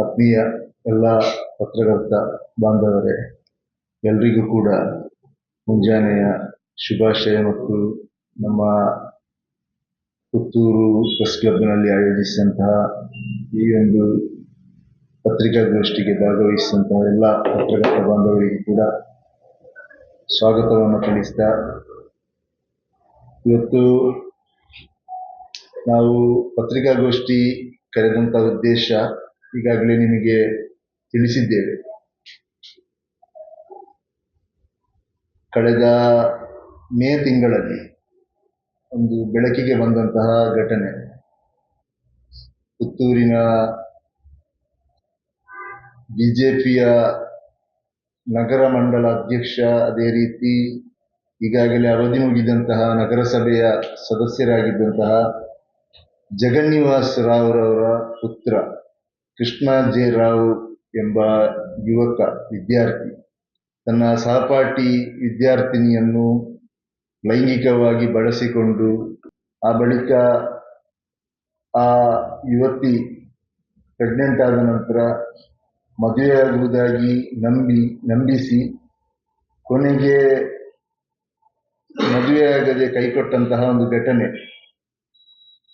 ಆತ್ಮೀಯ ಎಲ್ಲ ಪತ್ರಕರ್ತ ಬಾಂಧವರೇ, ಎಲ್ರಿಗೂ ಕೂಡ ಮುಂಜಾನೆಯ ಶುಭಾಶಯ ಮತ್ತು ನಮ್ಮ ಪುತ್ತೂರು ಪ್ರೆಸ್ ಕ್ಲಬ್ನಲ್ಲಿ ಆಯೋಜಿಸಿದಂತಹ ಈ ಒಂದು ಪತ್ರಿಕಾಗೋಷ್ಠಿಗೆ ಭಾಗವಹಿಸಿದಂತಹ ಎಲ್ಲ ಪತ್ರಕರ್ತ ಬಾಂಧವರಿಗೂ ಕೂಡ ಸ್ವಾಗತವನ್ನು ತಿಳಿಸ್ತಾ, ಇವತ್ತು ನಾವು ಪತ್ರಿಕಾಗೋಷ್ಠಿ ಕರೆದಂತ ಉದ್ದೇಶ ಈಗಾಗಲೇ ನಿಮಗೆ ತಿಳಿಸಿದ್ದೇವೆ. ಕಳೆದ ಮೇ ತಿಂಗಳಲ್ಲಿ ಒಂದು ಬೆಳಕಿಗೆ ಬಂದಂತಹ ಘಟನೆ. ಪುತ್ತೂರಿನ ಬಿಜೆಪಿಯ ನಗರ ಮಂಡಲ ಅಧ್ಯಕ್ಷ ಅದೇ ರೀತಿ ಈಗಾಗಲೇ ಅವಧಿ ಮುಗಿದಂತಹ ನಗರಸಭೆಯ ಸದಸ್ಯರಾಗಿದ್ದಂತಹ ಜಗನ್ನಿವಾಸ್ ರಾವ್ರವರ ಪುತ್ರ ಕೃಷ್ಣ ಜೆ ರಾವ್ ಎಂಬ ಯುವಕ ವಿದ್ಯಾರ್ಥಿ. ತನ್ನ ಸಹಪಾಠಿ ವಿದ್ಯಾರ್ಥಿನಿಯನ್ನು ಲೈಂಗಿಕವಾಗಿ ಬಳಸಿಕೊಂಡು ಆ ಬಳಿಕ ಆ ಯುವತಿ ಪ್ರೆಗ್ನೆಂಟ್ ಆದ ನಂತರ ಮದುವೆಯಾಗುವುದಾಗಿ ನಂಬಿ, ನಂಬಿಸಿ ಕೊನೆಗೆ ಮದುವೆಯಾಗದೆ ಕೈಕೊಟ್ಟಂತಹ ಒಂದು ಘಟನೆ.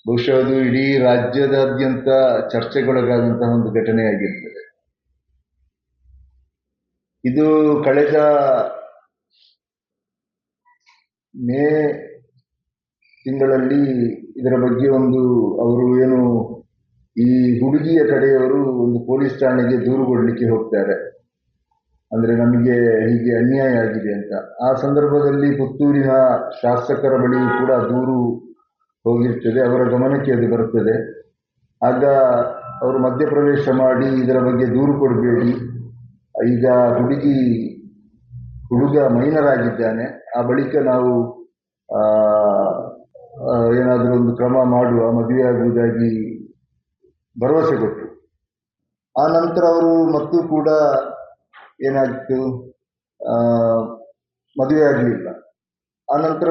ಬಹುಶಃ ಅದು ಇಡೀ ರಾಜ್ಯದಾದ್ಯಂತ ಚರ್ಚೆಗೊಳಗಾದಂತಹ ಒಂದು ಘಟನೆಯಾಗಿರ್ತದೆ ಇದು ಕಳೆದ ಮೇ ತಿಂಗಳಲ್ಲಿ ಇದರ ಬಗ್ಗೆ ಒಂದು ಅವರು ಏನು ಈ ಹುಡುಗಿಯ ಕಡೆಯವರು ಒಂದು ಪೊಲೀಸ್ ಠಾಣೆಗೆ ದೂರು ಕೊಡಲಿಕ್ಕೆ ಹೋಗ್ತಾರೆ. ಅಂದ್ರೆ ನಮಗೆ ಹೀಗೆ ಅನ್ಯಾಯ ಆಗಿದೆ ಅಂತ. ಆ ಸಂದರ್ಭದಲ್ಲಿ ಪುತ್ತೂರಿನ ಶಾಸಕರ ಬಳಿ ಕೂಡ ದೂರು ಹೋಗಿರ್ತದೆ, ಅವರ ಗಮನಕ್ಕೆ ಅದು ಬರುತ್ತದೆ. ಆಗ ಅವರು ಮಧ್ಯಪ್ರವೇಶ ಮಾಡಿ ಇದರ ಬಗ್ಗೆ ದೂರು ಕೊಡಬೇಡಿ. ಈಗ ಹುಡುಗಿ, ಹುಡುಗ ಮೈನರ್ ಆಗಿದ್ದಾನೆ ಆ ಬಳಿಕ ನಾವು ಏನಾದರೂ ಒಂದು ಕ್ರಮ ಮಾಡುವ ಮದುವೆ ಆಗುವುದಾಗಿ ಭರವಸೆ ಕೊಟ್ಟರು. ಆ ನಂತರ ಅವರು ಮತ್ತು ಕೂಡ ಏನಾಗಿತ್ತು? ಮದುವೆ ಆಗಲಿಲ್ಲ. ಆ ನಂತರ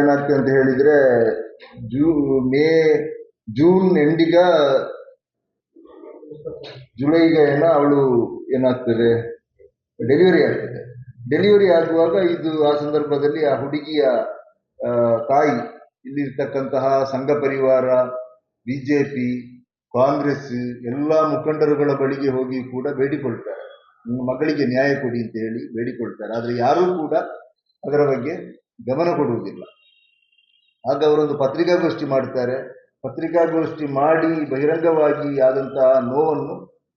ಏನಾಗ್ತದೆ ಅಂತ ಹೇಳಿದ್ರೆ ಜೂ, ಮೇ, ಜೂನ್ ಎಂಡಿಗ ಜುಲೈಗೆ ಏನ ಅವಳು ಏನಾಗ್ತದೆ? ಡೆಲಿವರಿ ಆಗ್ತದೆ. ಡೆಲಿವರಿ ಆಗುವಾಗ ಇದು ಆ ಸಂದರ್ಭದಲ್ಲಿ ಆ ಹುಡುಗಿಯ ತಾಯಿ, ಇಲ್ಲಿರ್ತಕ್ಕಂತಹ ಸಂಘ ಪರಿವಾರ ಬಿಜೆಪಿ ಕಾಂಗ್ರೆಸ್ ಎಲ್ಲ ಮುಖಂಡರುಗಳ ಬಳಿಗೆ ಹೋಗಿ ಕೂಡ ಬೇಡಿಕೊಳ್ತಾರೆ ನಿಮ್ಮ ಮಗಳಿಗೆ ನ್ಯಾಯ ಕೊಡಿ ಅಂತ ಹೇಳಿ ಬೇಡಿಕೊಳ್ತಾರೆ ಆದರೆ ಯಾರೂ ಕೂಡ ಅದರ ಬಗ್ಗೆ ಗಮನ ಕೊಡುವುದಿಲ್ಲ. ಆಗ ಅವರೊಂದು ಪತ್ರಿಕಾಗೋಷ್ಠಿ ಮಾಡ್ತಾರೆ. ಪತ್ರಿಕಾಗೋಷ್ಠಿ ಮಾಡಿ ಬಹಿರಂಗವಾಗಿ ಆದಂತಹ ನೋವನ್ನು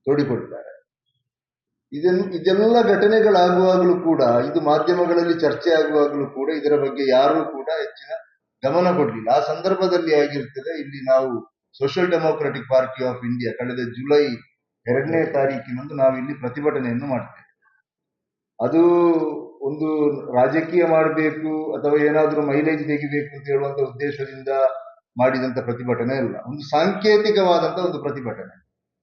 ತೋಡಿಕೊಡ್ತಾರೆ. ಇದನ್ನು ಇದೆಲ್ಲ ಘಟನೆಗಳಾಗುವಾಗಲೂ ಕೂಡ, ಇದು ಮಾಧ್ಯಮಗಳಲ್ಲಿ ಚರ್ಚೆ ಆಗುವಾಗಲೂ ಕೂಡ ಇದರ ಬಗ್ಗೆ ಯಾರೂ ಕೂಡ ಹೆಚ್ಚಿನ ಗಮನ ಕೊಡಲಿಲ್ಲ. ಆ ಸಂದರ್ಭದಲ್ಲಿ ಆಗಿರ್ತದೆ, ಇಲ್ಲಿ ನಾವು social democratic party of India ಕಳೆದ ಜುಲೈ ಎರಡನೇ ತಾರೀಕಿನಂದು ನಾವು ಇಲ್ಲಿ ಪ್ರತಿಭಟನೆಯನ್ನು ಮಾಡ್ತೇವೆ. ಅದು ಒಂದು ರಾಜಕೀಯ ಮಾಡಬೇಕು ಅಥವಾ ಏನಾದರೂ ಮೈಲೇಜ್ ತೆಗಿಬೇಕು ಅಂತ ಹೇಳುವಂತ ಉದ್ದೇಶದಿಂದ ಮಾಡಿದಂತ ಪ್ರತಿಭಟನೆ ಅಲ್ಲ. ಒಂದು ಸಾಂಕೇತಿಕವಾದಂತ ಒಂದು ಪ್ರತಿಭಟನೆ.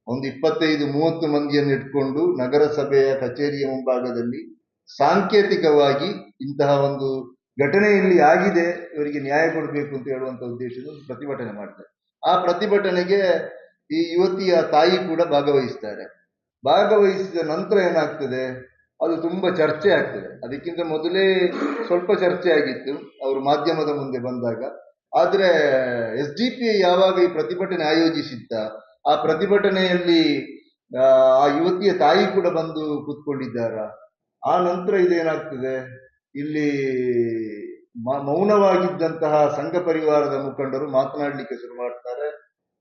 ಒಂದು ಇಪ್ಪತ್ತೈದು, ಮೂವತ್ತು ಮಂದಿಯನ್ನು ಇಟ್ಕೊಂಡು ನಗರಸಭೆಯ ಕಚೇರಿಯ ಮುಂಭಾಗದಲ್ಲಿ ಸಾಂಕೇತಿಕವಾಗಿ ಇಂತಹ ಒಂದು ಘಟನೆ ಇಲ್ಲಿ ಆಗಿದೆ, ಇವರಿಗೆ ನ್ಯಾಯ ಕೊಡಬೇಕು ಅಂತ ಹೇಳುವಂತ ಉದ್ದೇಶದ ಒಂದು ಪ್ರತಿಭಟನೆ ಮಾಡ್ತಾರೆ ಆ ಪ್ರತಿಭಟನೆಗೆ ಈ ಯುವತಿಯ ತಾಯಿ ಕೂಡ ಭಾಗವಹಿಸ್ತಾರೆ ಭಾಗವಹಿಸಿದ ನಂತರ ಏನಾಗ್ತದೆ? ಅದು ತುಂಬಾ ಚರ್ಚೆ ಆಗ್ತದೆ. ಅದಕ್ಕಿಂತ ಮೊದಲೇ ಸ್ವಲ್ಪ ಚರ್ಚೆ ಆಗಿತ್ತು ಅವರು ಮಾಧ್ಯಮದ ಮುಂದೆ ಬಂದಾಗ. ಆದ್ರೆ ಎಸ್ ಡಿ ಪಿ ಯಾವಾಗ ಈ ಪ್ರತಿಭಟನೆ ಆಯೋಜಿಸಿದ್ದ ಆ ಪ್ರತಿಭಟನೆಯಲ್ಲಿ ಆ, ಯುವತಿಯ ತಾಯಿ ಕೂಡ ಬಂದು ಕೂತ್ಕೊಂಡಿದ್ದಾರ? ಆ ನಂತರ ಇದೇನಾಗ್ತದೆ? ಇಲ್ಲಿ ಮೌನವಾಗಿದ್ದಂತಹ ಸಂಘ ಪರಿವಾರದ ಮುಖಂಡರು ಮಾತನಾಡಲಿಕ್ಕೆ ಶುರು ಮಾಡ್ತಾರೆ.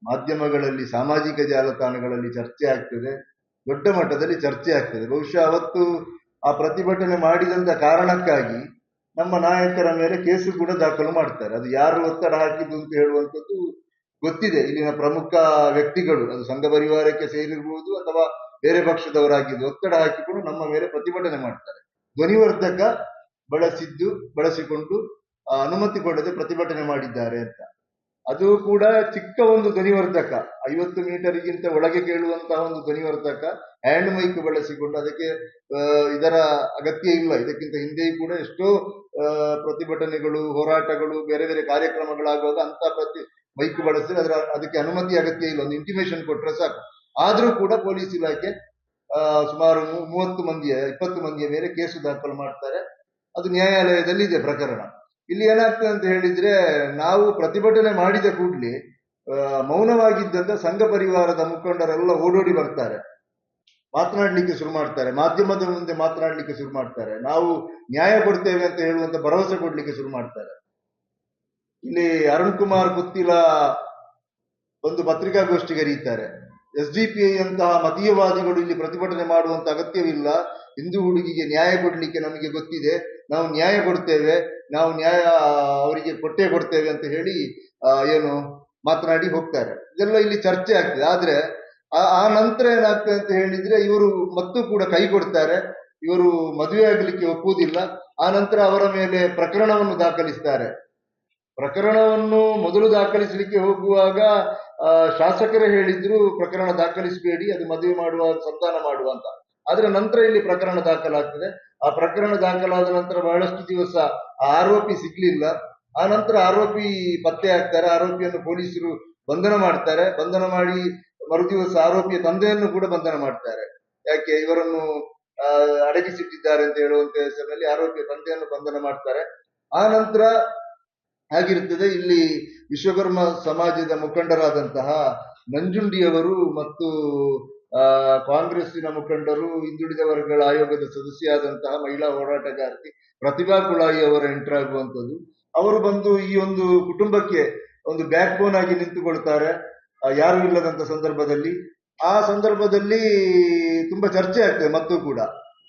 ಮಾಧ್ಯಮಗಳಲ್ಲಿ ಸಾಮಾಜಿಕ ಜಾಲತಾಣಗಳಲ್ಲಿ ಚರ್ಚೆ ಆಗ್ತದೆ. ದೊಡ್ಡ ಮಟ್ಟದಲ್ಲಿ ಚರ್ಚೆ ಆಗ್ತದೆ. ಬಹುಶಃ ಅವತ್ತು ಆ ಪ್ರತಿಭಟನೆ ಮಾಡಿದಂತ ಕಾರಣಕ್ಕಾಗಿ ನಮ್ಮ ನಾಯಕರ ಮೇಲೆ ಕೇಸು ಕೂಡ ದಾಖಲು ಮಾಡ್ತಾರೆ. ಅದು ಯಾರು ಒತ್ತಡ ಹಾಕಿದ್ದು ಅಂತ ಹೇಳುವಂಥದ್ದು ಗೊತ್ತಿದೆ. ಇಲ್ಲಿನ ಪ್ರಮುಖ ವ್ಯಕ್ತಿಗಳು, ಅದು ಸಂಘ ಪರಿವಾರಕ್ಕೆ ಸೇರಿರ್ಬೋದು ಅಥವಾ ಬೇರೆ ಪಕ್ಷದವರಾಗಿದ್ದು ಒತ್ತಡ ಹಾಕಿಕೊಂಡು ನಮ್ಮ ಮೇಲೆ ಪ್ರತಿಭಟನೆ ಮಾಡ್ತಾರೆ. ಧ್ವನಿವರ್ಧಕ ಬಳಸಿದ್ದು, ಬಳಸಿಕೊಂಡು ಅನುಮತಿ ಕೊಡದೆ ಪ್ರತಿಭಟನೆ ಮಾಡಿದ್ದಾರೆ ಅಂತ. ಅದು ಕೂಡ ಚಿಕ್ಕ ಒಂದು ಧ್ವನಿವರ್ಧಕ. ಐವತ್ತು ಮೀಟರ್ಗಿಂತ ಒಳಗೆ ಕೇಳುವಂತಹ ಒಂದು ಧ್ವನಿವರ್ಧಕ. ಹ್ಯಾಂಡ್ ಮೈಕ್ ಬಳಸಿಕೊಂಡು ಅದಕ್ಕೆ ಇದರ ಅಗತ್ಯ ಇಲ್ಲ. ಇದಕ್ಕಿಂತ ಹಿಂದೆಯೂ ಕೂಡ ಎಷ್ಟೋ ಪ್ರತಿಭಟನೆಗಳು, ಹೋರಾಟಗಳು, ಬೇರೆ ಬೇರೆ ಕಾರ್ಯಕ್ರಮಗಳಾಗುವಾಗ ಅಂತ ಪ್ರತಿ ಮೈಕ್ ಬಳಸಿದ್ರೆ ಅದರ ಅದಕ್ಕೆ ಅನುಮತಿ ಅಗತ್ಯ ಇಲ್ಲ. ಒಂದು ಇಂಟಿಮೇಷನ್ ಕೊಟ್ಟರೆ ಸಾಕು. ಆದರೂ ಕೂಡ ಪೊಲೀಸ್ ಇಲಾಖೆ ಸುಮಾರು ಮೂವತ್ತು ಮಂದಿಯ, ಇಪ್ಪತ್ತು ಮಂದಿಯ ಮೇಲೆ ಕೇಸು ದಾಖಲು ಮಾಡ್ತಾರೆ. ಅದು ನ್ಯಾಯಾಲಯದಲ್ಲಿ ಇದೆ ಪ್ರಕರಣ. ಇಲ್ಲಿ ಏನಾಗ್ತದೆ ಅಂತ ಹೇಳಿದ್ರೆ ನಾವು ಪ್ರತಿಭಟನೆ ಮಾಡಿದ ಕೂಡಲೇ ಮೌನವಾಗಿದ್ದಂತ ಸಂಘ ಪರಿವಾರದ ಮುಖಂಡರೆಲ್ಲ ಓಡೋಡಿ ಬರ್ತಾರೆ. ಮಾತನಾಡ್ಲಿಕ್ಕೆ ಶುರು ಮಾಡ್ತಾರೆ. ಮಾಧ್ಯಮದ ಮುಂದೆ ಮಾತನಾಡ್ಲಿಕ್ಕೆ ಶುರು ಮಾಡ್ತಾರೆ. ನಾವು ನ್ಯಾಯ ಕೊಡ್ತೇವೆ ಅಂತ ಹೇಳುವಂತ ಭರವಸೆ ಕೊಡ್ಲಿಕ್ಕೆ ಶುರು ಮಾಡ್ತಾರೆ. ಇಲ್ಲಿ ಅರುಣ್ ಕುಮಾರ್ ಪುತ್ತಿಲ ಒಂದು ಪತ್ರಿಕಾಗೋಷ್ಠಿ ಕರೀತಾರೆ ಎಸ್ ಡಿ ಪಿ ಐ ಅಂತಹ ಮತೀಯವಾದಿಗಳು ಇಲ್ಲಿ ಪ್ರತಿಭಟನೆ ಮಾಡುವಂತ ಅಗತ್ಯವಿಲ್ಲ. ಹಿಂದೂ ಹುಡುಗಿಗೆ ನ್ಯಾಯ ಕೊಡಲಿಕ್ಕೆ ನಮಗೆ ಗೊತ್ತಿದೆ. ನಾವು ನ್ಯಾಯ ಕೊಡ್ತೇವೆ. ನಾವು ನ್ಯಾಯ, ಅವರಿಗೆ ಕೊಟ್ಟೇ ಕೊಡ್ತೇವೆ ಅಂತ ಹೇಳಿ ಏನು ಮಾತನಾಡಿ ಹೋಗ್ತಾರೆ. ಇದೆಲ್ಲ ಇಲ್ಲಿ ಚರ್ಚೆ ಆಗ್ತದೆ. ಆದ್ರೆ ಆ ನಂತರ ಏನಾಗ್ತದೆ ಅಂತ ಹೇಳಿದ್ರೆ ಇವರು ಮತ್ತೂ ಕೂಡ ಕೈ ಕೊಡ್ತಾರೆ. ಇವರು ಮದುವೆ ಆಗಲಿಕ್ಕೆ ಒಪ್ಪುವುದಿಲ್ಲ. ಆ ನಂತರ ಅವರ ಮೇಲೆ ಪ್ರಕರಣವನ್ನು ದಾಖಲಿಸ್ತಾರೆ. ಪ್ರಕರಣವನ್ನು ಮೊದಲು ದಾಖಲಿಸಲಿಕ್ಕೆ ಹೋಗುವಾಗ ಶಾಸಕರೇ ಹೇಳಿದ್ರು, ಪ್ರಕರಣ ದಾಖಲಿಸಬೇಡಿ, ಅದು ಮದುವೆ ಮಾಡುವ, ಸಂತಾನ ಮಾಡುವ ಅಂತ. ಆದ್ರೆ ನಂತರ ಇಲ್ಲಿ ಪ್ರಕರಣ ದಾಖಲಾಗ್ತದೆ. ಆ ಪ್ರಕರಣ ದಾಖಲಾದ ನಂತರ ಬಹಳಷ್ಟು ದಿವಸ ಆರೋಪಿ ಸಿಗ್ಲಿಲ್ಲ ಆ ನಂತರ ಆರೋಪಿ ಪತ್ತೆ ಆಗ್ತಾರೆ ಆರೋಪಿಯನ್ನು ಪೊಲೀಸರು ಬಂಧನ ಮಾಡ್ತಾರೆ. ಬಂಧನ ಮಾಡಿ ಮರುದಿವಸ ಆರೋಪಿಯ ತಂದೆಯನ್ನು ಕೂಡ ಬಂಧನ ಮಾಡ್ತಾರೆ. ಯಾಕೆ? ಇವರನ್ನು ಅಡಗಿಸಿಟ್ಟಿದ್ದಾರೆ ಅಂತ ಹೇಳುವಂತ ಹೆಸರಿನಲ್ಲಿ ಆರೋಪಿಯ ತಂದೆಯನ್ನು ಬಂಧನ ಮಾಡ್ತಾರೆ. ಆ ನಂತರ ಆಗಿರುತ್ತದೆ ಇಲ್ಲಿ ವಿಶ್ವಕರ್ಮ ಸಮಾಜದ ಮುಖಂಡರಾದಂತಹ ನಂಜುಂಡಿಯವರು ಮತ್ತು ಕಾಂಗ್ರೆಸ್ಸಿನ ಮುಖಂಡರು ಹಿಂದುಳಿದ ವರ್ಗಗಳ ಆಯೋಗದ ಸದಸ್ಯರಾದಂತಹ ಮಹಿಳಾ ಹೋರಾಟಗಾರ್ತಿ ಪ್ರತಿಭಾ ಕುಳಾಯಿ ಅವರ ಎಂಟ್ರಾಗುವಂಥದ್ದು ಅವರು ಬಂದು ಈ ಒಂದು ಕುಟುಂಬಕ್ಕೆ ಒಂದು ಬ್ಯಾಕ್ ಬೋನ್ ಆಗಿ ನಿಂತುಕೊಳ್ತಾರೆ. ಯಾರು ಇಲ್ಲದಂತ ಸಂದರ್ಭದಲ್ಲಿ. ಆ ಸಂದರ್ಭದಲ್ಲಿ ತುಂಬಾ ಚರ್ಚೆ ಆಗ್ತದೆ, ಮತ್ತೂ ಕೂಡ.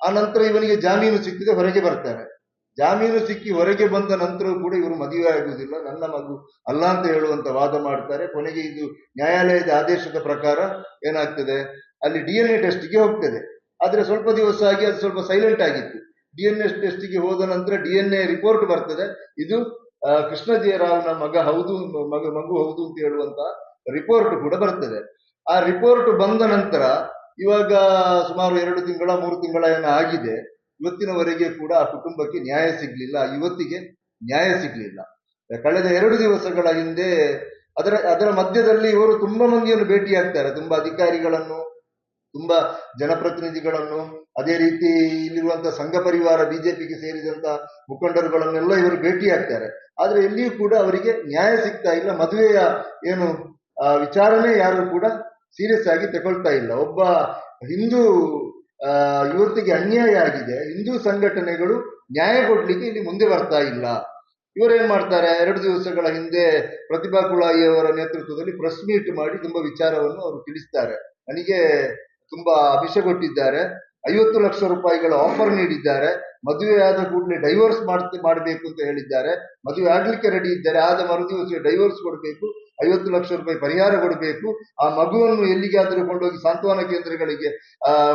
ಆ ನಂತರ ಇವನಿಗೆ ಜಾಮೀನು ಸಿಕ್ಕಿದೆ, ಹೊರಗೆ ಬರ್ತಾರೆ. ಜಾಮೀನು ಸಿಕ್ಕಿ ಹೊರಗೆ ಬಂದ ನಂತರ ಕೂಡ ಇವರು ಮದುವೆ ಆಗುವುದಿಲ್ಲ. ನನ್ನ ಮಗು ಅಲ್ಲ ಅಂತ ಹೇಳುವಂತ ವಾದ ಮಾಡ್ತಾರೆ. ಕೊನೆಗೆ ಇದು ನ್ಯಾಯಾಲಯದ ಆದೇಶದ ಪ್ರಕಾರ ಏನಾಗ್ತದೆ? ಅಲ್ಲಿ ಡಿ ಎನ್ ಎ ಟೆಸ್ಟ್ಗೆ ಹೋಗ್ತದೆ. ಆದ್ರೆ ಸ್ವಲ್ಪ ದಿವಸ ಆಗಿ ಅದು ಸ್ವಲ್ಪ ಸೈಲೆಂಟ್ ಆಗಿತ್ತು. ಡಿ ಎನ್ ಎ ಟೆಸ್ಟ್ಗೆ ಹೋದ ನಂತರ ಡಿ ಎನ್ ಎ ರಿಪೋರ್ಟ್ ಬರ್ತದೆ. ಇದು ಕೃಷ್ಣದೇವರಾವ್ನ ಕೃಷ್ಣ ಮಗ ಹೌದು, ಮಗ, ಮಗು ಹೌದು ಅಂತ ಹೇಳುವಂತ ರಿಪೋರ್ಟ್ ಕೂಡ ಬರ್ತದೆ. ಆ ರಿಪೋರ್ಟ್ ಬಂದ ನಂತರ ಇವಾಗ ಸುಮಾರು ಎರಡು ತಿಂಗಳ, ಮೂರು ತಿಂಗಳ ಏನೋ ಆಗಿದೆ. ಇವತ್ತಿನವರೆಗೆ ಕೂಡ ಆ ಕುಟುಂಬಕ್ಕೆ ನ್ಯಾಯ ಸಿಗ್ಲಿಲ್ಲ. ಇವತ್ತಿಗೆ ನ್ಯಾಯ ಸಿಗ್ಲಿಲ್ಲ. ಕಳೆದ ಎರಡು ದಿವಸಗಳ ಹಿಂದೆ ಅದರ ಅದರ ಮಧ್ಯದಲ್ಲಿ ಇವರು ತುಂಬಾ ಮಂದಿಯನ್ನು ಭೇಟಿಯಾಗ್ತಾರೆ. ತುಂಬಾ ಅಧಿಕಾರಿಗಳನ್ನು ತುಂಬಾ ಜನಪ್ರತಿನಿಧಿಗಳನ್ನು ಅದೇ ರೀತಿ ಇಲ್ಲಿರುವಂತಹ ಸಂಘ ಪರಿವಾರ ಬಿಜೆಪಿಗೆ ಸೇರಿದಂತ ಮುಖಂಡರುಗಳನ್ನೆಲ್ಲ ಇವರು ಭೇಟಿಯಾಗ್ತಾರೆ. ಆದ್ರೆ ಎಲ್ಲಿಯೂ ಕೂಡ ಅವರಿಗೆ ನ್ಯಾಯ ಸಿಗ್ತಾ ಇಲ್ಲ ಮದುವೆಯ ಏನು ಆ, ವಿಚಾರನೆ ಯಾರು ಕೂಡ ಸೀರಿಯಸ್ ಆಗಿ ತಗೊಳ್ತಾ ಇಲ್ಲ. ಒಬ್ಬ ಹಿಂದೂ ಯುವತಿಗೆ ಅನ್ಯಾಯ ಆಗಿದೆ ಹಿಂದೂ ಸಂಘಟನೆಗಳು ನ್ಯಾಯ ಕೊಡ್ಲಿಕ್ಕೆ ಇಲ್ಲಿ ಮುಂದೆ ಬರ್ತಾ ಇಲ್ಲ. ಇವರೇನ್ ಮಾಡ್ತಾರೆ? ಎರಡು ದಿವಸಗಳ ಹಿಂದೆ ಪ್ರತಿಭಾ ಕುಳಾಯಿ ಅವರ ನೇತೃತ್ವದಲ್ಲಿ ಪ್ರೆಸ್ ಮೀಟ್ ಮಾಡಿ ತುಂಬಾ ವಿಚಾರವನ್ನು ಅವರು ತಿಳಿಸ್ತಾರೆ. ನನಗೆ ತುಂಬಾ ಅಭಿಷೇಕ ಕೊಟ್ಟಿದ್ದಾರೆ. ಐವತ್ತು ಲಕ್ಷ ರೂಪಾಯಿಗಳ ಆಫರ್ ನೀಡಿದ್ದಾರೆ. ಮದುವೆ ಆದ ಕೂಡಲೇ ಡೈವೋರ್ಸ್ ಮಾಡ್ತೆ, ಮಾಡಬೇಕು ಅಂತ ಹೇಳಿದ್ದಾರೆ. ಮದುವೆ ಆಗ್ಲಿಕ್ಕೆ ರೆಡಿ ಇದ್ದಾರೆ. ಆದ ಮರುದಿವಸ ಡೈವರ್ಸ್ ಕೊಡಬೇಕು. ಐವತ್ತು ಲಕ್ಷ ರೂಪಾಯಿ ಪರಿಹಾರ ಕೊಡಬೇಕು. ಆ ಮಗುವನ್ನು ಎಲ್ಲಿಗಾದರೂ ಕೊಂಡೋಗಿ ಸಾಂತ್ವನ ಕೇಂದ್ರಗಳಿಗೆ